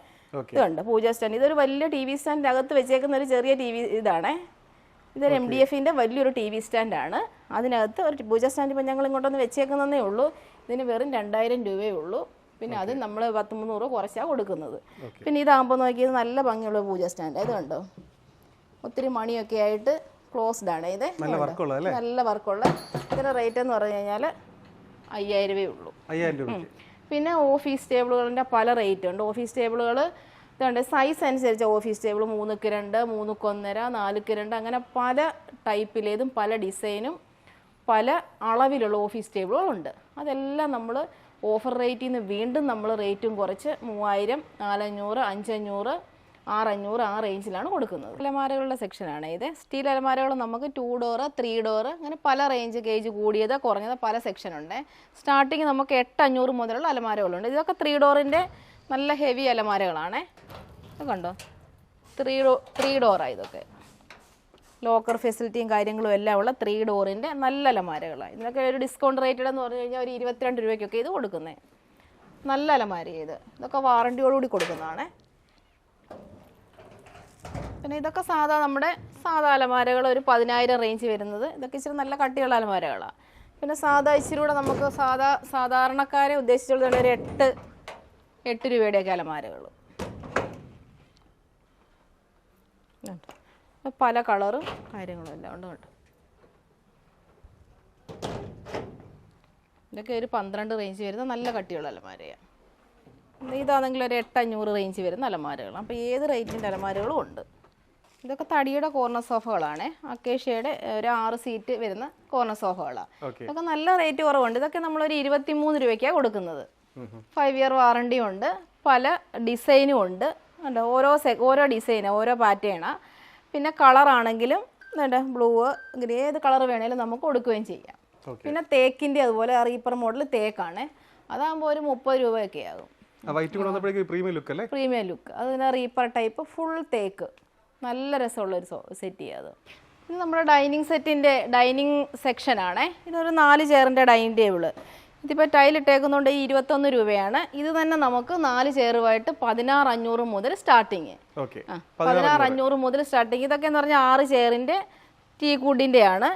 ഇതുണ്ട് പൂജാ സ്റ്റാൻഡ്. ഇതൊരു വലിയ ടി വി സ്റ്റാൻഡിനകത്ത് അകത്ത് വെച്ചേക്കുന്ന ഒരു ചെറിയ ടി വി ഇതാണേ. ഇതൊരു എം ഡി എഫിന്റെ വലിയൊരു ടി വി സ്റ്റാൻഡാണ്. അതിനകത്ത് ഒരു പൂജാ സ്റ്റാൻഡ് ഇപ്പം ഞങ്ങൾ ഇങ്ങോട്ടൊന്ന് വെച്ചേക്കുന്നതേ ഉള്ളൂ. ഇതിന് വെറും രണ്ടായിരം രൂപയേ ഉള്ളൂ. പിന്നെ അത് നമ്മൾ പത്ത് മുന്നൂറ് കുറച്ചാണ് കൊടുക്കുന്നത്. പിന്നെ ഇതാകുമ്പോൾ നോക്കിയത് നല്ല ഭംഗിയുള്ള പൂജ സ്റ്റാൻഡ്. ഇത് കണ്ടോ? ഒത്തിരി മണിയൊക്കെ ആയിട്ട് ക്ലോസ്ഡ് ആണ്. ഇത് നല്ല വർക്കുള്ള ഇതിന്റെ റേറ്റ് എന്ന് പറഞ്ഞു കഴിഞ്ഞാൽ അയ്യായിരം രൂപയേ ഉള്ളൂ. പിന്നെ ഓഫീസ് ടേബിളുകളിന്റെ പല റേറ്റ് ഉണ്ട്. ഓഫീസ് ടേബിളുകൾ ഇതുണ്ട് സൈസ് അനുസരിച്ച് ഓഫീസ് ടേബിൾ മൂന്നുക്ക് രണ്ട് മൂന്നുക്ക് ഒന്നര നാലുക്ക് രണ്ട് അങ്ങനെ പല ടൈപ്പിലേതും പല ഡിസൈനും പല അളവിലുള്ള ഓഫീസ് ടേബിളുകളുണ്ട് അതെല്ലാം നമ്മൾ ഓഫർ റേറ്റിൽ നിന്ന് വീണ്ടും നമ്മൾ റേറ്റും കുറച്ച് മൂവായിരം നാലഞ്ഞൂറ് അഞ്ചഞ്ഞൂറ് ആറഞ്ഞൂറ് ആ റേഞ്ചിലാണ് കൊടുക്കുന്നത്. അലമാരകളുടെ സെക്ഷനാണ് ഇത്. സ്റ്റീൽ അലമാരകൾ നമുക്ക് ടു ഡോറ് ത്രീ ഡോറ് അങ്ങനെ പല റേഞ്ച് ഗേജ് കൂടിയത് കുറഞ്ഞത് പല സെക്ഷൻ ഉണ്ട്. സ്റ്റാർട്ടിങ് നമുക്ക് എട്ടഞ്ഞൂറ് മുതലുള്ള അലമാരകളുണ്ട്. ഇതൊക്കെ ത്രീ ഡോറിന്റെ നല്ല ഹെവി അലമാരകളാണേ. കണ്ടോ? ത്രീ ഡോ ത്രീ ഡോറാണ് ഇതൊക്കെ. ലോക്കർ ഫെസിലിറ്റിയും കാര്യങ്ങളും എല്ലാം ഉള്ള ത്രീ ഡോറിന്റെ നല്ല അലമാരകളാണ് ഇതിനൊക്കെ ഒരു ഡിസ്കൗണ്ട് റേറ്റഡ് എന്ന് പറഞ്ഞു കഴിഞ്ഞാൽ ഒരു ഇരുപത്തിരണ്ട് രൂപയ്ക്കൊക്കെ ഇത് കൊടുക്കുന്നത് നല്ല അലമാര ഇത്. ഇതൊക്കെ വാറണ്ടിയോടുകൂടി കൊടുക്കുന്നതാണ്. പിന്നെ ഇതൊക്കെ സാധാ നമ്മുടെ സാധാ അലമാരകൾ ഒരു പതിനായിരം റേഞ്ച് വരുന്നത്. ഇതൊക്കെ ഇച്ചിരി നല്ല കട്ടിയുള്ള അലമാരകളാണ് പിന്നെ സാധാ ഇച്ചിരി കൂടെ നമുക്ക് സാധാ സാധാരണക്കാരെ ഉദ്ദേശിച്ചുള്ള ഒരു എട്ട് എട്ട് രൂപയുടെയൊക്കെ അലമാരകൾ ഇതുണ്ട്. പല കളറും കാര്യങ്ങളും എല്ലാം ഉണ്ട് കേട്ടോ. ഇതൊക്കെ ഒരു പന്ത്രണ്ട് റേഞ്ച് വരുന്ന നല്ല കട്ടിയുള്ള അലമാരയാണ് ഇതാണെങ്കിൽ ഒരു എട്ടഞ്ഞൂറ് റേഞ്ച് വരുന്ന അലമാരകൾ അപ്പോൾ ഏത് റേറ്റിന്റെ അലമാരകളും ഉണ്ട്. ഇതൊക്കെ തടിയുടെ കോർണർ സോഫകളാണ് അക്കേഷ്യയുടെ ഒരു ആറ് സീറ്റ് വരുന്ന കോർണർ സോഫകളാണ് ഇതൊക്കെ നല്ല റേറ്റ് കുറവുണ്ട്. ഇതൊക്കെ നമ്മളൊരു ഇരുപത്തി മൂന്ന് രൂപയ്ക്കാണ് കൊടുക്കുന്നത്. ഫൈവ് ഇയർ വാറണ്ടിയും ഉണ്ട്. പല ഡിസൈനും ഉണ്ട്. ഉണ്ട് ഓരോ സെ ഓരോ ഡിസൈന് ഓരോ പാറ്റേണാണ് പിന്നെ കളറാണെങ്കിലും എന്താ ബ്ലൂ ഗ്രേ ഏത് കളർ വേണേലും നമുക്ക് കൊടുക്കുകയും ചെയ്യാം. പിന്നെ തേക്കിന്റെ അതുപോലെ റീപ്പർ മോഡൽ തേക്കാണ്. അതാകുമ്പോൾ ഒരു മുപ്പത് രൂപയൊക്കെ ആകും. വൈറ്റ് പ്രീമിയം ലുക്ക് അല്ലേ? പ്രീമിയം ലുക്ക് അതിന് റീപ്പർ ടൈപ്പ് ഫുൾ തേക്ക്. നല്ല രസമുള്ള ഒരു സെറ്റ് ചെയ്യാത് ഇത് നമ്മുടെ ഡൈനിങ് സെറ്റിന്റെ ഡൈനിങ് സെക്ഷനാണ് ഇതൊരു നാല് ചെയറിന്റെ ഡൈനിങ് ടേബിൾ ഇതിപ്പോൾ ടൈൽ ഇട്ടേക്കുന്നതുകൊണ്ട് ഈ ഇരുപത്തൊന്ന് രൂപയാണ്. ഇത് തന്നെ നമുക്ക് നാല് ചെയറുമായിട്ട് പതിനാറ് അഞ്ഞൂറ് മുതൽ സ്റ്റാർട്ടിങ് പതിനാറ് അഞ്ഞൂറ്. മുതൽ സ്റ്റാർട്ടിങ് ഇതൊക്കെ എന്ന് പറഞ്ഞാൽ ആറ് ചെയറിന്റെ ടീ കൂടിന്റെയാണ്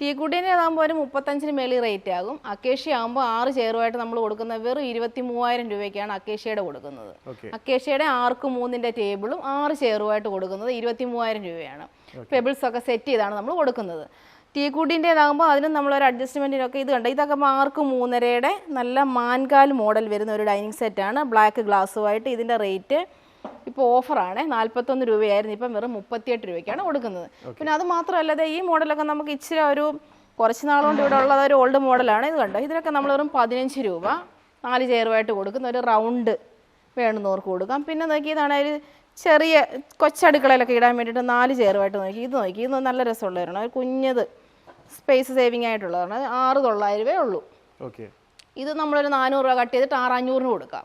ടീ കൂടിന്റെ ഏതാകുമ്പോൾ ഒരു മുപ്പത്തഞ്ചിന് മേളിൽ റേറ്റ് ആകും. അക്കേഷ്യ ആകുമ്പോൾ ആറ് ചെയറുമായിട്ട് നമ്മൾ കൊടുക്കുന്ന വെറും ഇരുപത്തി മൂവായിരം രൂപയ്ക്കാണ് അക്കേഷ്യയുടെ കൊടുക്കുന്നത്. അക്കേഷ്യയുടെ ആർക്ക് മൂന്നിന്റെ ടേബിളും ആറ് ചെയറുമായിട്ട് കൊടുക്കുന്നത് ഇരുപത്തി മൂവായിരം രൂപയാണ് പെബിൾസ് ഒക്കെ സെറ്റ് ചെയ്താണ് നമ്മൾ കൊടുക്കുന്നത്. ടീ കൂട്ടിന്റേതാകുമ്പോൾ അതിനും നമ്മളൊരു അഡ്ജസ്റ്റ്മെന്റിനൊക്കെ ഇത് കണ്ട. ഇതൊക്കെ മാർക്ക് മൂന്നരയുടെ നല്ല മാൻകാൽ മോഡൽ വരുന്ന ഒരു ഡൈനിങ് സെറ്റാണ് ബ്ലാക്ക് ഗ്ലാസ്സുമായിട്ട് ഇതിന്റെ റേറ്റ് ഇപ്പോൾ ഓഫറാണ് നാൽപ്പത്തൊന്ന് രൂപയായിരുന്നു. ഇപ്പം വെറും മുപ്പത്തിയെട്ട് രൂപയ്ക്കാണ് കൊടുക്കുന്നത്. പിന്നെ അത് മാത്രമല്ലാതെ ഈ മോഡലൊക്കെ നമുക്ക് ഇച്ചിരി ഒരു കുറച്ച് നാളുകൊണ്ട് ഇവിടെ ഉള്ളത് ഒരു ഓൾഡ് മോഡലാണ് ഇത് കണ്ടോ? ഇതിനൊക്കെ നമ്മൾ വെറും പതിനഞ്ച് രൂപ നാല് ചെയറുമായിട്ട് കൊടുക്കുന്ന ഒരു റൗണ്ട് വേണമെന്നവർക്ക് കൊടുക്കാം. പിന്നെ നോക്കിയതാണെങ്കിൽ ഒരു ചെറിയ കൊച്ചടുക്കളയിലൊക്കെ ഇടാൻ വേണ്ടിയിട്ട് നാല് ചെയറുമായിട്ട് നോക്കി. ഇത് നോക്കി. ഇത് നല്ല രസമുള്ളവരാണ്. ഒരു കുഞ്ഞത് സ്പേസ് സേവിങ് ആയിട്ടുള്ളതാണ്. ആറ് തൊള്ളായിരം രൂപയേ ഉള്ളൂ. ഓക്കെ ഇത് നമ്മളൊരു നാനൂറ് രൂപ കട്ട് ചെയ്തിട്ട് ആറ് അഞ്ഞൂറിന് കൊടുക്കാം.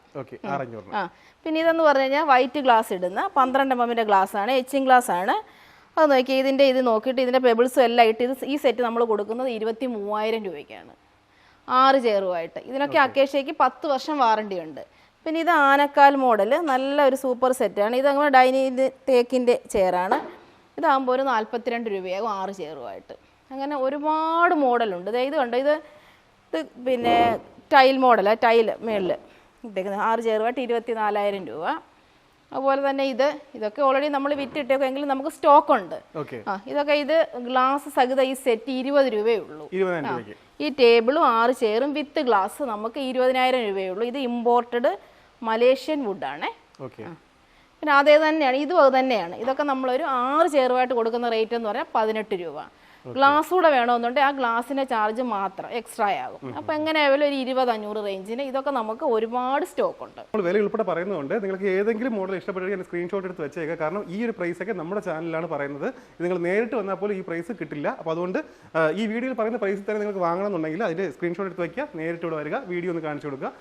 ആ. പിന്നെ ഇതെന്ന് പറഞ്ഞു കഴിഞ്ഞാൽ വൈറ്റ് ഗ്ലാസ് ഇടുന്ന പന്ത്രണ്ട് എം എമ്മിന്റെ ഗ്ലാസ് ആണ്. എച്ചിങ് ഗ്ലാസ് ആണ്. അത് നോക്കി. ഇതിന്റെ ഇത് നോക്കിയിട്ട് ഇതിന്റെ പെബിൾസും എല്ലാം ഇട്ട് ഇത് ഈ സെറ്റ് നമ്മൾ കൊടുക്കുന്നത് ഇരുപത്തി മൂവായിരം രൂപയ്ക്കാണ്. ആറ് ചെയറുമായിട്ട്. ഇതിനൊക്കെ അക്കേഷ്യയ്ക്ക് പത്ത് വർഷം വാറണ്ടി ഉണ്ട്. പിന്നെ ഇത് ആനക്കാൽ മോഡൽ. നല്ല ഒരു സൂപ്പർ സെറ്റാണ് ഇത് അങ്ങനെ ഡൈനിങ് തേക്കിന്റെ ചെയറാണ് ഇതാകുമ്പോൾ ഒരു നാൽപ്പത്തിരണ്ട് രൂപയാകും ആറ് ചെയറുമായിട്ട് അങ്ങനെ ഒരുപാട് മോഡലുണ്ട് ഇത് കണ്ടോ? ഇത് ഇത് പിന്നെ ടൈൽ മോഡലാണ് ടൈൽ മേളിൽ ഇട്ടേക്കുന്നത് ആറ് ചെയറുമായിട്ട് ഇരുപത്തി നാലായിരം രൂപ. അതുപോലെ തന്നെ ഇത് ഇതൊക്കെ ഓൾറെഡി നമ്മൾ വിറ്റിട്ടേക്കെങ്കിലും നമുക്ക് സ്റ്റോക്ക് ഉണ്ട്. ആ ഇതൊക്കെ ഇത് ഗ്ലാസ് സഹിത ഈ സെറ്റ് ഇരുപത് രൂപയേ ഉള്ളൂ. ഈ ടേബിളും ആറ് ചെയറും വിത്ത് ഗ്ലാസ് നമുക്ക് ഇരുപതിനായിരം രൂപയേ ഉള്ളൂ. ഇത് ഇമ്പോർട്ടഡ് മലേഷ്യൻ വുഡാണ്. പിന്നെ അതേ തന്നെയാണ് ഇതും അത് തന്നെയാണ് ഇതൊക്കെ നമ്മളൊരു ആറ് ചെയറുമായിട്ട് കൊടുക്കുന്ന റേറ്റ് എന്ന് പറഞ്ഞാൽ പതിനെട്ട് രൂപ. ഗ്ലാസ് കൂടെ വേണമെന്നുണ്ടെങ്കിൽ ആ ഗ്ലാസിന്റെ ചാർജ് മാത്രം എക്സ്ട്രാ ആകും. അപ്പൊ എങ്ങനെയായാലും ഒരു ഇരുപത് അഞ്ഞൂറ് റേഞ്ചിന് ഇതൊക്കെ നമുക്ക് ഒരുപാട് സ്റ്റോക്ക് ഉണ്ട്. നമ്മൾ വില ഉൾപ്പെടെ പറയുന്നുണ്ട് നിങ്ങൾക്ക് ഏതെങ്കിലും മോഡൽ ഇഷ്ടപ്പെട്ടെങ്കിൽ ഞാൻ സ്ക്രീൻഷോട്ട് എടുത്ത് വെച്ചേക്കുക കാരണം ഈ ഒരു പ്രൈസ് ഒക്കെ നമ്മുടെ ചാനലിലാണ് പറയുന്നത്. ഇത് നിങ്ങൾ നേരിട്ട് വന്നാൽ പോലും ഈ പ്രൈസ് കിട്ടില്ല. അപ്പോൾ അതുകൊണ്ട് ഈ വീഡിയോയിൽ പറയുന്ന പ്രൈസിൽ തന്നെ നിങ്ങൾക്ക് വാങ്ങണമെന്നുണ്ടെങ്കിൽ അതിന്റെ സ്ക്രീൻഷോട്ട് എടുത്ത് വെക്കുക. നേരിട്ട് ഇവിടെ വരിക. വീഡിയോ ഒന്ന് കാണിച്ചു കൊടുക്കുക.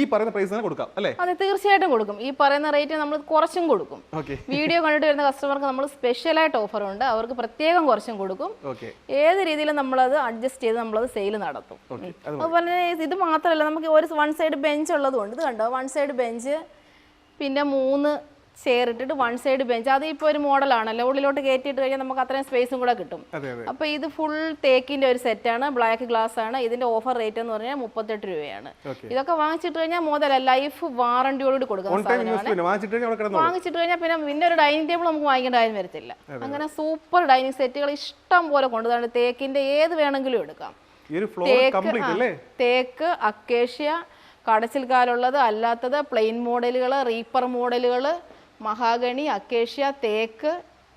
ഈ പറയുന്ന പ്രൈസ് തന്നെ കൊടുക്കാം. അല്ലേ? അതെ തീർച്ചയായിട്ടും കൊടുക്കും. ഈ പറയുന്ന റേറ്റ് നമ്മൾ കുറച്ചും കൊടുക്കും. വീഡിയോ കണ്ടിട്ട് വരുന്ന കസ്റ്റമർക്ക് നമ്മൾ സ്പെഷ്യലായിട്ട് ഓഫർ ഉണ്ട്. അവർക്ക് പ്രത്യേകം കുറച്ചും കൊടുക്കും. ഓക്കെ ഏത് രീതിയിലും നമ്മളത് അഡ്ജസ്റ്റ് ചെയ്ത് നമ്മളത് സെയിൽ നടത്തും. അതുപോലെ ഇത് മാത്രമല്ല നമുക്ക് ഒരു വൺ സൈഡ് ബെഞ്ച് ഉള്ളതുകൊണ്ട് ഇത് കണ്ടോ? വൺ സൈഡ് ബെഞ്ച് പിന്നെ മൂന്ന് ചെയർ ഇട്ടിട്ട് വൺ സൈഡ് ബെഞ്ച് അത് ഇപ്പോൾ ഒരു മോഡലാണല്ലോ. ഉള്ളിലോട്ട് കയറ്റിയിട്ട് കഴിഞ്ഞാൽ നമുക്ക് അത്രയും സ്പേസും കൂടെ കിട്ടും. അപ്പോൾ ഇത് ഫുൾ തേക്കിന്റെ ഒരു സെറ്റ് ആണ്. ബ്ലാക്ക് ഗ്ലാസ് ആണ്. ഇതിന്റെ ഓഫർ റേറ്റ് എന്ന് പറഞ്ഞാൽ മുപ്പത്തെട്ട് രൂപയാണ്. ഇതൊക്കെ വാങ്ങിച്ചിട്ട് കഴിഞ്ഞാൽ മുതല ലൈഫ് വാറണ്ടിയോട് കൊടുക്കാം കൊടുക്കുന്ന സാധനമാണ്. വാങ്ങിച്ചിട്ട് കഴിഞ്ഞാൽ പിന്നെ പിന്നെ ഒരു ഡൈനിങ് ടേബിൾ നമുക്ക് വാങ്ങിക്കേണ്ട കാര്യം വരത്തില്ല. അങ്ങനെ സൂപ്പർ ഡൈനിങ് സെറ്റുകൾ ഇഷ്ടം പോലെ കൊണ്ടുതാണ് തേക്കിന്റെ ഏത് വേണമെങ്കിലും എടുക്കാം. തേക്ക് അക്കേഷ്യ കടച്ചിൽക്കാലുള്ളത് അല്ലാത്തത് പ്ലെയിൻ മോഡലുകൾ റീപ്പർ മോഡലുകൾ മഹാഗണി അക്കേഷ്യ തേക്ക്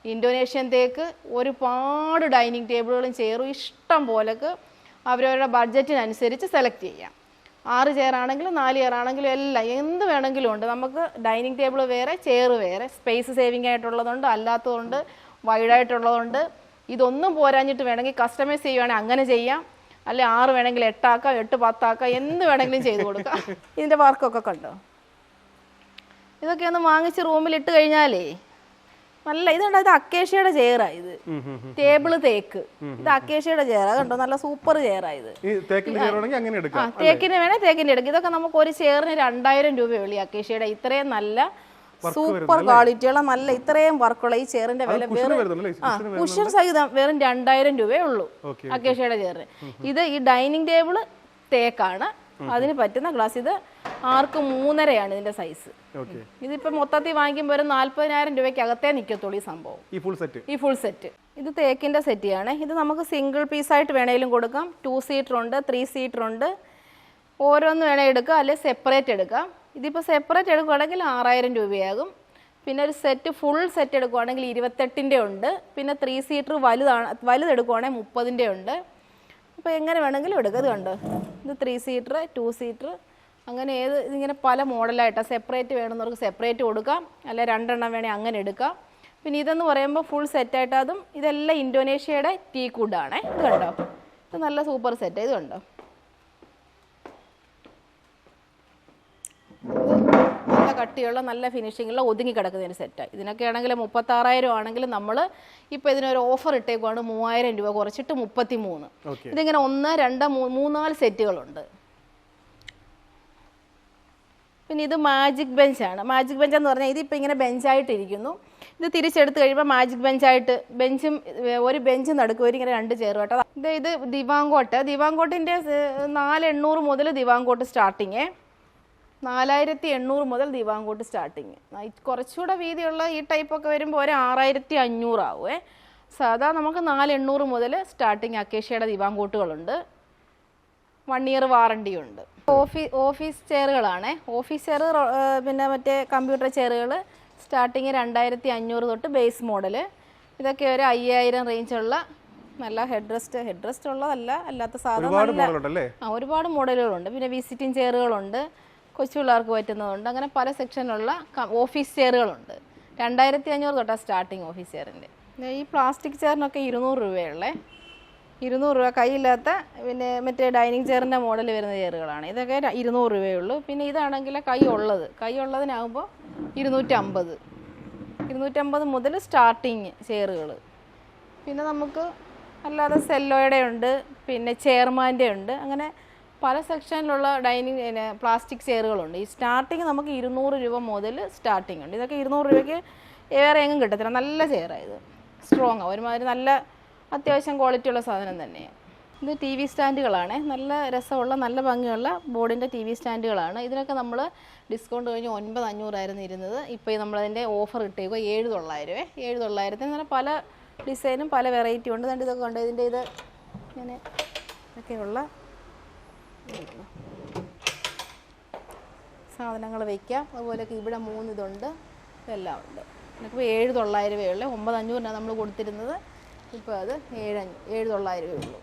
ഇൻഡോനേഷ്യൻ തേക്ക് ഒരുപാട് ഡൈനിങ് ടേബിളുകളും ചെയറും ഇഷ്ടം പോലൊക്കെ അവരവരുടെ ബഡ്ജറ്റിനനുസരിച്ച് സെലക്ട് ചെയ്യാം. ആറ് ചെയറാണെങ്കിലും നാല് ചെയറാണെങ്കിലും എല്ലാം എന്ത് വേണമെങ്കിലും ഉണ്ട്. നമുക്ക് ഡൈനിങ് ടേബിൾ വേറെ ചെയർ വേറെ. സ്പേസ് സേവിങ് ആയിട്ടുള്ളതുണ്ട് അല്ലാത്തതുണ്ട് വൈഡായിട്ടുള്ളതുണ്ട് ഇതൊന്നും പോരാഞ്ഞിട്ട് വേണമെങ്കിൽ കസ്റ്റമൈസ് ചെയ്യുവാണെങ്കിൽ അങ്ങനെ ചെയ്യാം. അല്ലെ ആറ് വേണമെങ്കിൽ എട്ടാക്കാം എട്ട് പത്താക്കാം എന്ത് വേണമെങ്കിലും ചെയ്ത് കൊടുക്കാം. ഇതിന്റെ വർക്കൊക്കെ കണ്ടോ? ഇതൊക്കെ ഒന്ന് വാങ്ങിച്ച് റൂമിൽ ഇട്ട് കഴിഞ്ഞാലേ നല്ല ഇതുണ്ട് ഇത് അക്കേഷ്യയുടെ ചെയറാ ഇത്. ടേബിൾ തേക്ക്. ഇത് അക്കേഷ്യയുടെ ചെയറാ. കണ്ടോ നല്ല സൂപ്പർ ചെയറാ ഇത്. തേക്കിന് വേണേ തേക്കിന്റെ എടുക്കും. ഇതൊക്കെ നമുക്ക് ഒരു ചെയറിന് രണ്ടായിരം രൂപയുള്ളൂ ഈ അക്കേഷ്യയുടെ. ഇത്രയും നല്ല സൂപ്പർ ക്വാളിറ്റിയുള്ള നല്ല ഇത്രയും വർക്കുള്ള ഈ ചെയറിന്റെ വില ആ കുഷൻ സഹിതം വെറും രണ്ടായിരം രൂപയേ ഉള്ളൂ അക്കേഷ്യയുടെ ചെയറിന്. ഇത് ഈ ഡൈനിങ് ടേബിൾ തേക്കാണ്. അതിന് പറ്റുന്ന ഗ്ലാസ്. ഇത് ആർക്ക് മൂന്നരയാണ് ഇതിന്റെ സൈസ് ഇതിപ്പോ മൊത്തത്തിൽ വാങ്ങിക്കുമ്പോൾ ഒരു നാല്പതിനായിരം രൂപയ്ക്ക് അകത്തേ നിൽക്കത്തുള്ളൂ ഈ സംഭവം. ഈ ഫുൾ സെറ്റ് ഈ ഫുൾ സെറ്റ് ഇത് തേക്കിന്റെ സെറ്റിയാണ് ഇത് നമുക്ക് സിംഗിൾ പീസ് ആയിട്ട് വേണേലും കൊടുക്കാം. ടു സീറ്റർ ഉണ്ട് ത്രീ സീറ്റർ ഉണ്ട്. ഓരോന്ന് വേണേ എടുക്കുക അല്ലെങ്കിൽ സെപ്പറേറ്റ് എടുക്കാം. ഇതിപ്പോ സെപ്പറേറ്റ് എടുക്കുകയാണെങ്കിൽ ആറായിരം രൂപയാകും. പിന്നെ ഒരു സെറ്റ് ഫുൾ സെറ്റ് എടുക്കുവാണെങ്കിൽ ഇരുപത്തെട്ടിന്റെ ഉണ്ട്. പിന്നെ ത്രീ സീറ്റർ വലുതാണ് വലുതെടുക്കുവാണെങ്കിൽ മുപ്പതിന്റെ ഉണ്ട്. അപ്പോൾ എങ്ങനെ വേണമെങ്കിലും എടുക്കുക ഇത് കണ്ടോ? ഇത് ത്രീ സീറ്റർ ടു സീറ്റർ അങ്ങനെ ഏത് ഇതിങ്ങനെ പല മോഡലായിട്ടാണ് സെപ്പറേറ്റ് വേണമെന്നവർക്ക് സെപ്പറേറ്റ് കൊടുക്കാം. അല്ല രണ്ടെണ്ണം വേണേൽ അങ്ങനെ എടുക്കാം. പിന്നെ ഇതെന്ന് പറയുമ്പോൾ ഫുൾ സെറ്റായിട്ട് അതും ഇതെല്ലാം ഇൻഡോനേഷ്യയുടെ ടീ കുഡാണ് ഇത് കണ്ടോ ഇത് നല്ല സൂപ്പർ സെറ്റ് ഇത് കണ്ടോ നല്ല കട്ടിയുള്ള നല്ല ഫിനിഷിങ്ങുള്ള ഒതുങ്ങി കിടക്കുന്ന ഒരു സെറ്റാണ് ഇതിനൊക്കെ ആണെങ്കിൽ മുപ്പത്താറായിരം ആണെങ്കിൽ നമ്മൾ ഇപ്പോൾ ഇതിനൊരു ഓഫർ ഇട്ടേക്കുവാണ് മൂവായിരം രൂപ കുറച്ചിട്ട് മുപ്പത്തി മൂന്ന് ഇതിങ്ങനെ ഒന്ന് രണ്ട് മൂന്നാൽ സെറ്റുകളുണ്ട്. പിന്നെ ഇത് മാജിക് ബെഞ്ചാണ് മാജിക് ബെഞ്ച് എന്ന് പറഞ്ഞാൽ ഇതിപ്പോൾ ഇങ്ങനെ ബെഞ്ചായിട്ടിരിക്കുന്നു ഇത് തിരിച്ചെടുത്ത് കഴിയുമ്പോൾ മാജിക് ബെഞ്ചായിട്ട് ബെഞ്ചും ഒരു ബെഞ്ച് നടുക്കും ഒരു ഇങ്ങനെ രണ്ട് ചെയർ കേട്ടോ ഇത് ഇത് ദിവാങ്കോട്ട് ദിവാങ്കോട്ടിന്റെ നാല് എണ്ണൂറ് മുതൽ ദിവാങ്കോട്ട് സ്റ്റാർട്ടിങ് നാലായിരത്തി എണ്ണൂറ് മുതൽ ദിവാങ്കോട്ട് സ്റ്റാർട്ടിങ്. കുറച്ചുകൂടെ വീതിയുള്ള ഈ ടൈപ്പൊക്കെ വരുമ്പോൾ ഒരു ആറായിരത്തി അഞ്ഞൂറാവുമേ സാധാ നമുക്ക് നാല് എണ്ണൂറ് മുതൽ സ്റ്റാർട്ടിങ് അക്കേഷ്യയുടെ ദിവാങ്കോട്ടുകളുണ്ട്. വൺ ഇയർ വാറണ്ടിയുണ്ട് ഓഫീ ഓഫീസ് ചെയറുകളാണേ. ഓഫീസ് ചെയർ പിന്നെ മറ്റേ കമ്പ്യൂട്ടർ ചെയറുകൾ സ്റ്റാർട്ടിങ് രണ്ടായിരത്തി അഞ്ഞൂറ് തൊട്ട് ബേസ് മോഡൽ ഇതൊക്കെ ഒരു അയ്യായിരം റേഞ്ചുള്ള നല്ല ഹെഡ് റെസ്റ്റ് ഹെഡ് റെസ്റ്റ് ഉള്ളതല്ല അല്ലാത്ത സാധാരണ ഒരുപാട് മോഡലുണ്ടല്ലേ? ആ ഒരുപാട് മോഡലുകളുണ്ട്. പിന്നെ വിസിറ്റിംഗ് ചെയറുകളുണ്ട്. കൊച്ചു പിള്ളേർക്ക് പറ്റുന്നതുണ്ട് അങ്ങനെ പല സെക്ഷനിലുള്ള ഓഫീസ് ചെയറുകളുണ്ട് രണ്ടായിരത്തി അഞ്ഞൂറ് തൊട്ടാണ് സ്റ്റാർട്ടിങ് ഓഫീസ് ചെയറിന്റെ ഈ പ്ലാസ്റ്റിക് ചെയറിനൊക്കെ ഇരുന്നൂറ് രൂപയുള്ളേ. ഇരുന്നൂറ് രൂപ കൈയില്ലാത്ത പിന്നെ മറ്റേ ഡൈനിങ് ചെയറിന്റെ മോഡൽ വരുന്ന ചെയറുകളാണ് ഇതൊക്കെ ഇരുന്നൂറ് രൂപയുള്ളൂ. പിന്നെ ഇതാണെങ്കിൽ കൈ ഉള്ളത്. കൈ ഉള്ളതിനാകുമ്പോൾ ഇരുന്നൂറ്റമ്പത്. ഇരുന്നൂറ്റമ്പത് മുതൽ സ്റ്റാർട്ടിങ് ചെയറുകൾ പിന്നെ നമുക്ക് അല്ലാതെ സെല്ലോയുടെ ഉണ്ട് പിന്നെ ചെയർമാന്റെ ഉണ്ട്. അങ്ങനെ പല സെക്ഷനിലുള്ള ഡൈനിങ് പ്ലാസ്റ്റിക് ചെയറുകളുണ്ട്. ഈ സ്റ്റാർട്ടിങ് നമുക്ക് ഇരുന്നൂറ് രൂപ മുതൽ സ്റ്റാർട്ടിങ് ഉണ്ട്. ഇതൊക്കെ ഇരുന്നൂറ് രൂപയ്ക്ക് വേറെ എങ്ങും കിട്ടത്തില്ല. നല്ല ചെയറായത് സ്ട്രോങ് ഒരുമാതിരി നല്ല അത്യാവശ്യം ക്വാളിറ്റി ഉള്ള സാധനം തന്നെയാണ് ഇത് ടി വി സ്റ്റാൻഡുകളാണ് നല്ല രസമുള്ള നല്ല ഭംഗിയുള്ള ബോർഡിന്റെ ടി വി സ്റ്റാൻഡുകളാണ് ഇതിനൊക്കെ നമ്മൾ ഡിസ്കൗണ്ട് കഴിഞ്ഞ് ഒൻപത് അഞ്ഞൂറായിരുന്നു ഇരുന്നത്. ഇപ്പോൾ നമ്മളതിന്റെ ഓഫർ ഇട്ടേക്കുക ഏഴ് തൊള്ളായിരമേ ഏഴ് തൊള്ളായിരത്തിന് നല്ല പല ഡിസൈനും പല വെറൈറ്റി ഉണ്ട്. ഇതൊക്കെ ഉണ്ട് ഇതിന്റെ ഇത് ഇങ്ങനെ ഒക്കെയുള്ള സാധനങ്ങൾ വയ്ക്കാം അതുപോലെയൊക്കെ ഇവിടെ മൂന്ന് ഇതുണ്ട് ഇതെല്ലാം ഉണ്ട് ഇതിനൊക്കെ ഏഴ് തൊള്ളായിരം രൂപയുള്ളൂ ഒമ്പത് അഞ്ഞൂറിനാണ് നമ്മൾ കൊടുത്തിരുന്നത്. ഇപ്പോൾ അത് ഏഴ് ഏഴ് തൊള്ളായിരം ഉള്ളൂ.